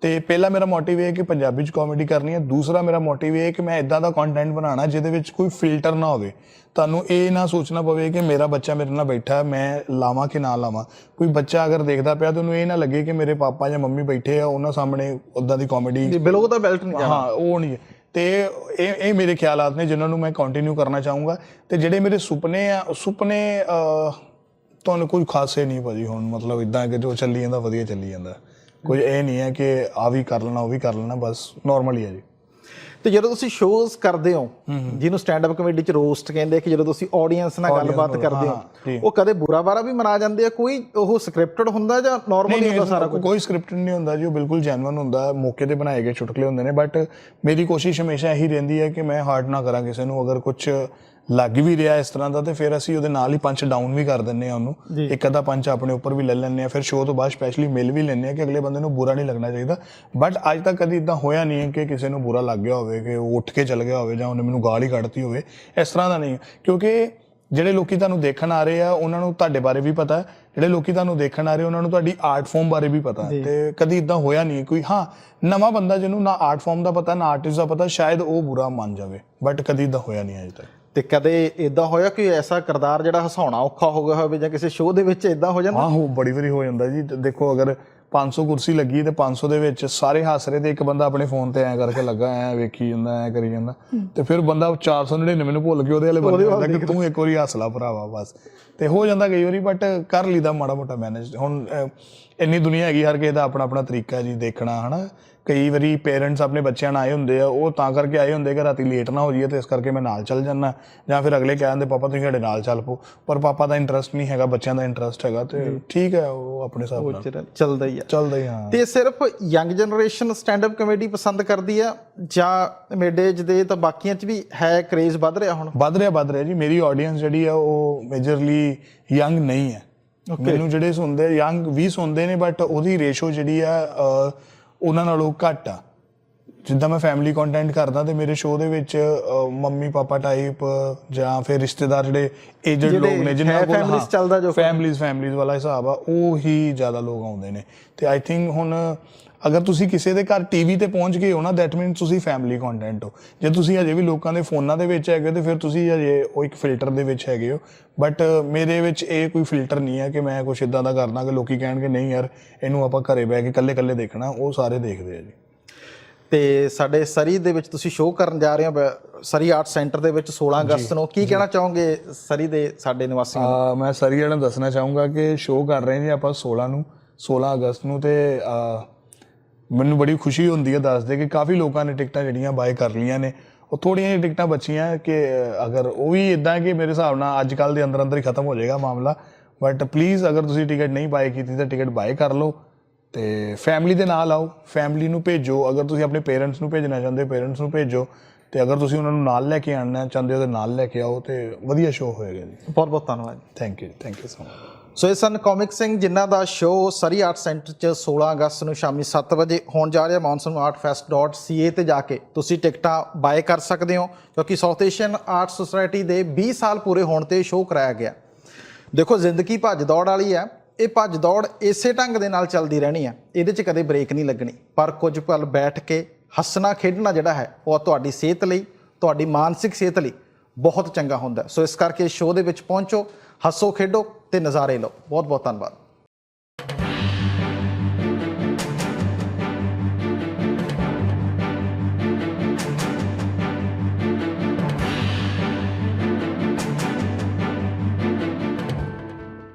ਤੇ ਪਹਿਲਾ ਮੇਰਾ ਮੋਟਿਵ ਇਹ ਹੈ ਕਿ ਪੰਜਾਬੀ 'ਚ ਕਾਮੇਡੀ ਕਰਨੀ ਹੈ। ਦੂਸਰਾ ਮੇਰਾ ਮੋਟਿਵ ਇਹ ਹੈ ਕਿ ਮੈਂ ਇਦਾਂ ਦਾ ਕੰਟੈਂਟ ਬਣਾਉਣਾ ਜਿਹਦੇ ਵਿੱਚ ਕੋਈ ਫਿਲਟਰ ਨਾ ਹੋਵੇ। ਤੁਹਾਨੂੰ ਇਹ ਨਾ ਸੋਚਣਾ ਪਵੇ ਕਿ ਮੇਰਾ ਬੱਚਾ ਮੇਰੇ ਨਾਲ ਬੈਠਾ ਹੈ, ਮੈਂ ਲਾਵਾਂ ਕਿ ਨਾ ਲਾਵਾਂ। ਕੋਈ ਬੱਚਾ ਅਗਰ ਦੇਖਦਾ ਪਿਆ ਤਾਂ ਉਹਨੂੰ ਇਹ ਨਾ ਲੱਗੇ ਕਿ ਮੇਰੇ ਪਾਪਾ ਜਾਂ ਮੰਮੀ ਬੈਠੇ ਆ ਉਹਨਾਂ ਸਾਹਮਣੇ ਉਦਾਂ ਦੀ ਕਾਮੇਡੀ ਜੀ ਬਿਲੋ ਦਾ ਬੈਲਟ ਨਹੀਂ ਜਾਣਾ। ਹਾਂ ਉਹ ਨਹੀਂ। ਤੇ ਇਹ ਇਹ ਮੇਰੇ ਖਿਆਲਾਤ ਨੇ ਜਿਨ੍ਹਾਂ ਨੂੰ ਮੈਂ ਕੰਟੀਨਿਊ ਕਰਨਾ ਚਾਹੂੰਗਾ। ਤੇ ਜਿਹੜੇ ਮੇਰੇ ਸੁਪਨੇ ਆ ਸੁਪਨੇ ਤੁਹਾਨੂੰ ਕੋਈ ਖਾਸੇ ਨਹੀਂ ਭਾਜੀ ਹੁਣ ਮਤਲਬ ਇਦਾਂ ਕਿ ਜੋ ਚੱਲੀ ਜਾਂਦਾ ਵਧੀਆ ਚੱਲੀ ਜਾਂਦਾ। ਕੋਈ ਇਹ ਨਹੀਂ ਹੈ ਕਿ ਆ ਵੀ ਕਰ ਲੈਣਾ ਉਹ ਵੀ ਕਰ ਲੈਣਾ ਬਸ ਨਾਰਮਲ ਹੀ ਹੈ ਜੀ। ਤੇ ਜਦੋਂ ਤੁਸੀਂ ਸ਼ੋਜ਼ ਕਰਦੇ ਹੋ ਜਿਹਨੂੰ ਸਟੈਂਡ ਅਪ ਕਮੇਡੀ 'ਚ ਰੋਸਟ ਕਹਿੰਦੇ ਕਿ ਜਦੋਂ ਤੁਸੀਂ ਆਡੀਅנס ਨਾਲ ਗੱਲਬਾਤ ਕਰਦੇ ਹਾਂ। ਹੋ ਉਹ ਕਦੇ ਬੁਰਾ ਬਾਰਾ ਵੀ ਮਨਾ ਜਾਂਦੇ ਆ? ਕੋਈ ਉਹ ਸਕ੍ਰਿਪਟਡ ਹੁੰਦਾ ਜਾਂ ਨਾਰਮਲੀ ਹੁੰਦਾ ਸਾਰਾ ਕੁਝ? ਕੋਈ ਸਕ੍ਰਿਪਟ ਨਹੀਂ ਹੁੰਦਾ ਜੀ ਉਹ ਬਿਲਕੁਲ ਜੈਨੂਇਨ ਹੁੰਦਾ ਹੈ, ਮੌਕੇ ਤੇ ਬਣਾਏ ਗਏ ਚੁਟਕਲੇ ਹੁੰਦੇ ਨੇ ਬਟ ਮੇਰੀ ਕੋਸ਼ਿਸ਼ ਹਮੇਸ਼ਾ ਇਹੀ ਰਹਿੰਦੀ ਹੈ ਕਿ ਮੈਂ ਹਾਰਟ ਨਾ ਕਰਾਂ ਕਿਸੇ ਨੂੰ ਅਗਰ ਕੁਝ ਲੱਗ ਵੀ ਰਿਹਾ ਇਸ ਤਰ੍ਹਾਂ ਦਾ ਤੇ ਫਿਰ ਅਸੀਂ ਉਹਦੇ ਨਾਲ ਹੀ ਪੰਚ ਡਾਊਨ ਵੀ ਕਰ ਦਿੰਨੇ ਆ ਉਹਨੂੰ। ਇੱਕ ਅੱਧਾ ਪੰਚ ਆਪਣੇ ਉੱਪਰ ਵੀ ਲੈ ਲੈਂਦੇ ਆ ਫਿਰ ਸ਼ੋਅ ਤੋਂ ਬਾਅਦ ਸਪੈਸ਼ਲੀ ਮਿਲ ਵੀ ਲੈਂਦੇ ਆ ਕਿ ਅਗਲੇ ਬੰਦੇ ਨੂੰ ਬੁਰਾ ਨਹੀਂ ਲੱਗਣਾ ਚਾਹੀਦਾ। ਬਟ ਅੱਜ ਤੱਕ ਕਦੀ ਇਦਾਂ ਹੋਇਆ ਨਹੀਂ ਹੈ ਕਿ ਕਿਸੇ ਨੂੰ ਬੁਰਾ ਲੱਗ ਗਿਆ ਹੋਵੇ ਕਿ ਉਹ ਉੱਠ ਕੇ ਚਲ ਗਿਆ ਹੋਵੇ ਜਾਂ ਉਹਨੇ ਮੈਨੂੰ ਗਾਲ ਹੀ ਕੱਢਤੀ ਹੋਵੇ। ਇਸ ਤਰ੍ਹਾਂ ਦਾ ਨਹੀਂ। ਕਿਉਂਕਿ ਜਿਹੜੇ ਲੋਕੀ ਤੁਹਾਨੂੰ ਦੇਖਣ ਆ ਰਹੇ ਆ ਉਹਨਾਂ ਨੂੰ ਤੁਹਾਡੇ ਬਾਰੇ ਵੀ ਪਤਾ ਹੈ। ਜਿਹੜੇ ਲੋਕੀ ਤੁਹਾਨੂੰ ਦੇਖਣ ਆ ਰਹੇ ਉਹਨਾਂ ਨੂੰ ਤੁਹਾਡੀ ਆਰਟ ਫਾਰਮ ਬਾਰੇ ਵੀ ਪਤਾ ਹੈ। ਤੇ ਕਦੀ ਇਦਾਂ ਹੋਇਆ ਨਹੀਂ ਕੋਈ ਹਾਂ ਨਵਾਂ ਬੰਦਾ ਜਿਹਨੂੰ ਨਾ ਆਰਟ ਫਾਰਮ ਦਾ ਪਤਾ ਨਾ ਆਰਟਿਸਟ ਦਾ ਪਤਾ ਸ਼ਾਇਦ ਉਹ ਬੁਰਾ ਮੰਨ ਜਾਵੇ। ਬਟ ਕਦੀ ਇਦਾਂ ਹੋਇਆ ਨਹੀਂ ਅਜੇ ਤੱਕ। ਤੇ ਕਦੇ ਇਦਾਂ ਹੋਇਆ ਕਿ ਐਸਾ ਕਿਰਦਾਰ ਜਿਹੜਾ ਹਸਾਉਣਾ ਔਖਾ ਹੋ ਗਿਆ ਹੋਵੇ ਜਾਂ ਕਿਸੇ ਸ਼ੋਅ ਦੇ ਵਿੱਚ ਇਦਾਂ ਹੋ ਜਾਂਦਾ? ਹਾਂ ਹੋ ਬੜੀ ਵਾਰੀ ਹੋ ਜਾਂਦਾ ਜੀ। ਦੇਖੋ ਅਗਰ 500 ਕੁਰਸੀ ਲੱਗੀ ਤੇ 500 ਦੇ ਵਿੱਚ ਸਾਰੇ ਹੱਸ ਰਹੇ ਤੇ ਇੱਕ ਬੰਦਾ ਆਪਣੇ ਫੋਨ ਤੇ ਐ ਕਰਕੇ ਲੱਗਾ ਐ ਵੇਖੀ ਜਾਂਦਾ ਐ ਕਰੀ ਜਾਂਦਾ ਤੇ ਫਿਰ ਬੰਦਾ 499 ਨੂੰ ਭੁੱਲ ਕੇ ਉਹਦੇ ਵਾਲੇ ਬੰਦੇ ਹੁੰਦਾ ਕਿ ਤੂੰ ਇੱਕ ਵਾਰੀ ਹੱਸ ਲਾ ਭਰਾਵਾ ਬਸ। ਤੇ ਹੋ ਜਾਂਦਾ ਕਈ ਵਾਰੀ ਬਟ ਕਰ ਲਈਦਾ ਮਾੜਾ ਮੋਟਾ ਮੈਨੇਜ ਹੁਣ ਇੰਨੀ ਦੁਨੀਆ ਹੈਗੀ ਹਰ ਕਿਸੇ ਦਾ ਆਪਣਾ ਆਪਣਾ ਤਰੀਕਾ ਜੀ ਦੇਖਣਾ ਹਨਾ? ਕਈ ਵਾਰੀ ਪੇਰੈਂਟਸ ਆਪਣੇ ਬੱਚਿਆਂ ਨਾਲ ਆਏ ਹੁੰਦੇ ਆ ਉਹ ਤਾਂ ਕਰਕੇ ਆਏ ਹੁੰਦੇ ਕਿ ਰਾਤੀ ਲੇਟ ਨਾ ਹੋ ਜਾਈਏ ਤੇ ਇਸ ਕਰਕੇ ਮੈਂ ਨਾਲ ਚੱਲ ਜਾਂਦਾ। ਜਾਂ ਫਿਰ ਅਗਲੇ ਕਹਿ ਦਿੰਦੇ ਪਾਪਾ ਤੁਸੀਂ ਸਾਡੇ ਨਾਲ ਚੱਲ ਪਓ। ਪਰ ਪਾਪਾ ਦਾ ਇੰਟਰਸਟ ਨਹੀਂ ਹੈਗਾ ਬੱਚਿਆਂ ਦਾ ਇੰਟਰਸਟ ਹੈਗਾ ਤੇ ਠੀਕ ਹੈ ਉਹ ਆਪਣੇ ਹਿਸਾਬ ਨਾਲ। ਚੱਲਦਾ ਹੀ ਆ। ਚੱਲਦਾ ਹੀ ਹਾਂ। ਤੇ ਸਿਰਫ young generation stand up comedy ਪਸੰਦ ਕਰਦੀ ਆ ਜਾਂ ਮਿਡ ਏਜ ਦੇ ਤਾਂ ਬਾਕੀਆਂ 'ਚ ਵੀ ਹੈ ਕ੍ਰੇਜ਼ ਵੱਧ ਰਿਹਾ ਹੁਣ? ਵੱਧ ਰਿਹਾ ਵੱਧ ਰਿਹਾ ਜੀ। ਮੇਰੀ ਆਡੀਅנס ਜਿਹੜੀ ਆ ਉਹ ਮੇਜਰਲੀ ਯੰਗ ਨਹੀਂ ਹੈ। ਮੈਨੂੰ ਜਿਹੜੇ ਸੁਣਦੇ ਯੰਗ ਵੀ ਸੁਣਦੇ ਨੇ ਬਟ ਉਹਦੀ ਰੇਸ਼ੋ ਜਿਹੜੀ ਆ ਉਹਨਾਂ ਨਾਲੋਂ ਘੱਟ ਆ। ਜਿੱਦਾਂ ਮੈਂ ਫੈਮਿਲੀ ਕੰਟੈਂਟ ਕਰਦਾ ਤੇ ਮੇਰੇ ਸ਼ੋਅ ਦੇ ਵਿੱਚ ਮੰਮੀ ਪਾਪਾ ਟਾਈਪ ਜਾਂ ਫਿਰ ਰਿਸ਼ਤੇਦਾਰ ਜਿਹੜੇ ਏਜਡ ਲੋਕ ਨੇ ਜਿਨ੍ਹਾਂ ਕੋਲ families ਚੱਲਦਾ ਜੋ ਫੈਮਲੀਜ਼ ਫੈਮਲੀਜ਼ ਵਾਲਾ ਹਿਸਾਬ ਆ ਉਹ ਹੀ ਜ਼ਿਆਦਾ ਲੋਕ ਆਉਂਦੇ ਨੇ। ਤੇ ਆਈ ਥਿੰਕ ਹੁਣ ਅਗਰ ਤੁਸੀਂ ਕਿਸੇ ਦੇ ਘਰ ਟੀਵੀ ਤੇ ਪਹੁੰਚ ਗਏ ਹੋ ਨਾ ਦੈਟ ਮੀਨਸ ਤੁਸੀਂ ਫੈਮਿਲੀ ਕੰਟੈਂਟ ਹੋ। ਜੇ ਤੁਸੀਂ ਅਜੇ ਵੀ ਲੋਕਾਂ ਦੇ ਫੋਨਾਂ ਦੇ ਵਿੱਚ ਹੈਗੇ ਹੋ ਤੇ ਫਿਰ ਤੁਸੀਂ ਅਜੇ ਉਹ ਇੱਕ ਫਿਲਟਰ ਦੇ ਵਿੱਚ ਹੈਗੇ ਹੋ। ਬਟ ਮੇਰੇ ਵਿੱਚ ਇਹ ਕੋਈ ਫਿਲਟਰ ਨਹੀਂ ਹੈ ਕਿ ਮੈਂ ਕੁਝ ਇਦਾਂ ਦਾ ਕਰਨਾ ਕਿ ਲੋਕੀ ਕਹਿਣਗੇ ਨਹੀਂ ਯਾਰ ਇਹਨੂੰ ਆਪਾਂ ਘਰੇ ਬਹਿ ਕੇ ਇਕੱਲੇ-ਇਕੱਲੇ ਦੇਖਣਾ ਉਹ ਸਾਰੇ ਦੇਖਦੇ ਆ ਜੀ। ਤੇ ਸਾਡੇ ਸਰੀ ਦੇ ਵਿੱਚ ਤੁਸੀਂ ਸ਼ੋਅ ਕਰਨ ਜਾ ਰਹੇ ਹੋ ਸਰੀ ਆਰਟ ਸੈਂਟਰ ਦੇ ਵਿੱਚ 16 ਅਗਸਤ ਨੂੰ। ਕੀ ਕਹਿਣਾ ਚਾਹੋਗੇ ਸਰੀ ਦੇ ਸਾਡੇ ਨਿਵਾਸੀਆਂ ਨੂੰ? ਮੈਂ ਸਾਰੀ ਜਣਾ ਦੱਸਣਾ ਚਾਹੂੰਗਾ ਕਿ ਸ਼ੋਅ ਕਰ ਰਹੇ ਜੀ ਆਪਾਂ 16 ਨੂੰ 16 ਅਗਸਤ ਨੂੰ ਤੇ ਮੈਨੂੰ ਬੜੀ ਖੁਸ਼ੀ ਹੁੰਦੀ ਹੈ ਦੱਸਦੇ ਕਿ ਕਾਫੀ ਲੋਕਾਂ ਨੇ ਟਿਕਟਾਂ ਜਿਹੜੀਆਂ ਬਾਏ ਕਰ ਲਈਆਂ ਨੇ। ਉਹ ਥੋੜੀਆਂ ਜਿਹੀਆਂ ਟਿਕਟਾਂ ਬਚੀਆਂ ਕਿ ਅਗਰ ਉਹ ਵੀ ਇਦਾਂ ਕਿ ਮੇਰੇ ਹਿਸਾਬ ਨਾਲ ਅੱਜ ਕੱਲ ਦੇ ਅੰਦਰ ਅੰਦਰ ਹੀ ਖਤਮ ਹੋ ਜਾਏਗਾ ਮਾਮਲਾ। ਬਟ ਪਲੀਜ਼ ਅਗਰ ਤੁਸੀਂ ਟਿਕਟ ਨਹੀਂ ਬਾਏ ਕੀਤੀ ਤਾਂ ਟਿਕਟ ਬਾਏ ਕਰ ਲਓ ਤੇ ਫੈਮਿਲੀ ਦੇ ਨਾਲ ਆਓ ਫੈਮਿਲੀ ਨੂੰ ਭੇਜੋ। ਅਗਰ ਤੁਸੀਂ ਆਪਣੇ ਪੇਰੈਂਟਸ ਨੂੰ ਭੇਜਣਾ ਚਾਹੁੰਦੇ ਪੇਰੈਂਟਸ ਨੂੰ ਭੇਜੋ। ਤੇ ਅਗਰ ਤੁਸੀਂ ਉਹਨਾਂ ਨੂੰ ਨਾਲ ਲੈ ਕੇ ਆਉਣਾ ਚਾਹੁੰਦੇ ਹੋ ਤੇ ਨਾਲ ਲੈ ਕੇ ਆਓ ਤੇ ਵਧੀਆ ਸ਼ੋਅ ਹੋਏਗਾ ਜੀ। ਬਹੁਤ ਬਹੁਤ ਧੰਨਵਾਦ। Thank you thank you so much so ਇਹ ਸਨ ਕਾਮਿਕ ਸਿੰਘ, ਜਿਨ੍ਹਾਂ ਦਾ ਸ਼ੋਅ ਸਰੀ ਆਰਟ ਸੈਂਟਰ 'ਚ 16 ਅਗਸਤ ਨੂੰ ਸ਼ਾਮੀ 7 ਵਜੇ ਹੋਣ ਜਾ ਰਿਹਾ ਮੌਨਸੂਨ ਆਰਟ monsoonartfest.ca ਤੇ ਜਾ ਕੇ ਤੁਸੀਂ ਟਿਕਟਾਂ ਬਾਏ ਕਰ ਸਕਦੇ ਹੋ, ਕਿਉਂਕਿ ਸਾਊਥ ਏਸ਼ੀਅਨ ਆਰਟ ਸੁਸਾਇਟੀ ਦੇ 20 ਸਾਲ ਪੂਰੇ ਹੋਣ ਤੇ ਸ਼ੋਅ ਕਰਾਇਆ ਗਿਆ। ਦੇਖੋ, ਜ਼ਿੰਦਗੀ ਭੱਜ ਦੌੜ ਵਾਲੀ ਹੈ, ਇਹ ਭੱਜ ਦੌੜ ਇਸੇ ਢੰਗ ਦੇ ਨਾਲ ਚੱਲਦੀ ਰਹਿਣੀ ਹੈ, ਇਹਦੇ 'ਚ ਕਦੇ ਬ੍ਰੇਕ ਨਹੀਂ ਲੱਗਣੀ। ਪਰ ਕੁਝ ਪਲ ਬੈਠ ਕੇ ਹੱਸਣਾ ਖੇਡਣਾ ਜਿਹੜਾ ਹੈ, ਉਹ ਤੁਹਾਡੀ ਸਿਹਤ ਲਈ, ਤੁਹਾਡੀ ਮਾਨਸਿਕ ਸਿਹਤ ਲਈ ਬਹੁਤ ਚੰਗਾ ਹੁੰਦਾ ਸੋ ਇਸ ਕਰਕੇ ਸ਼ੋਅ ਦੇ ਵਿੱਚ ਪਹੁੰਚੋ ਹੱਸੋ ਖੇਡੋ ਤੇ ਨਜ਼ਾਰੇ ਲਓ। ਬਹੁਤ ਬਹੁਤ ਧੰਨਵਾਦ।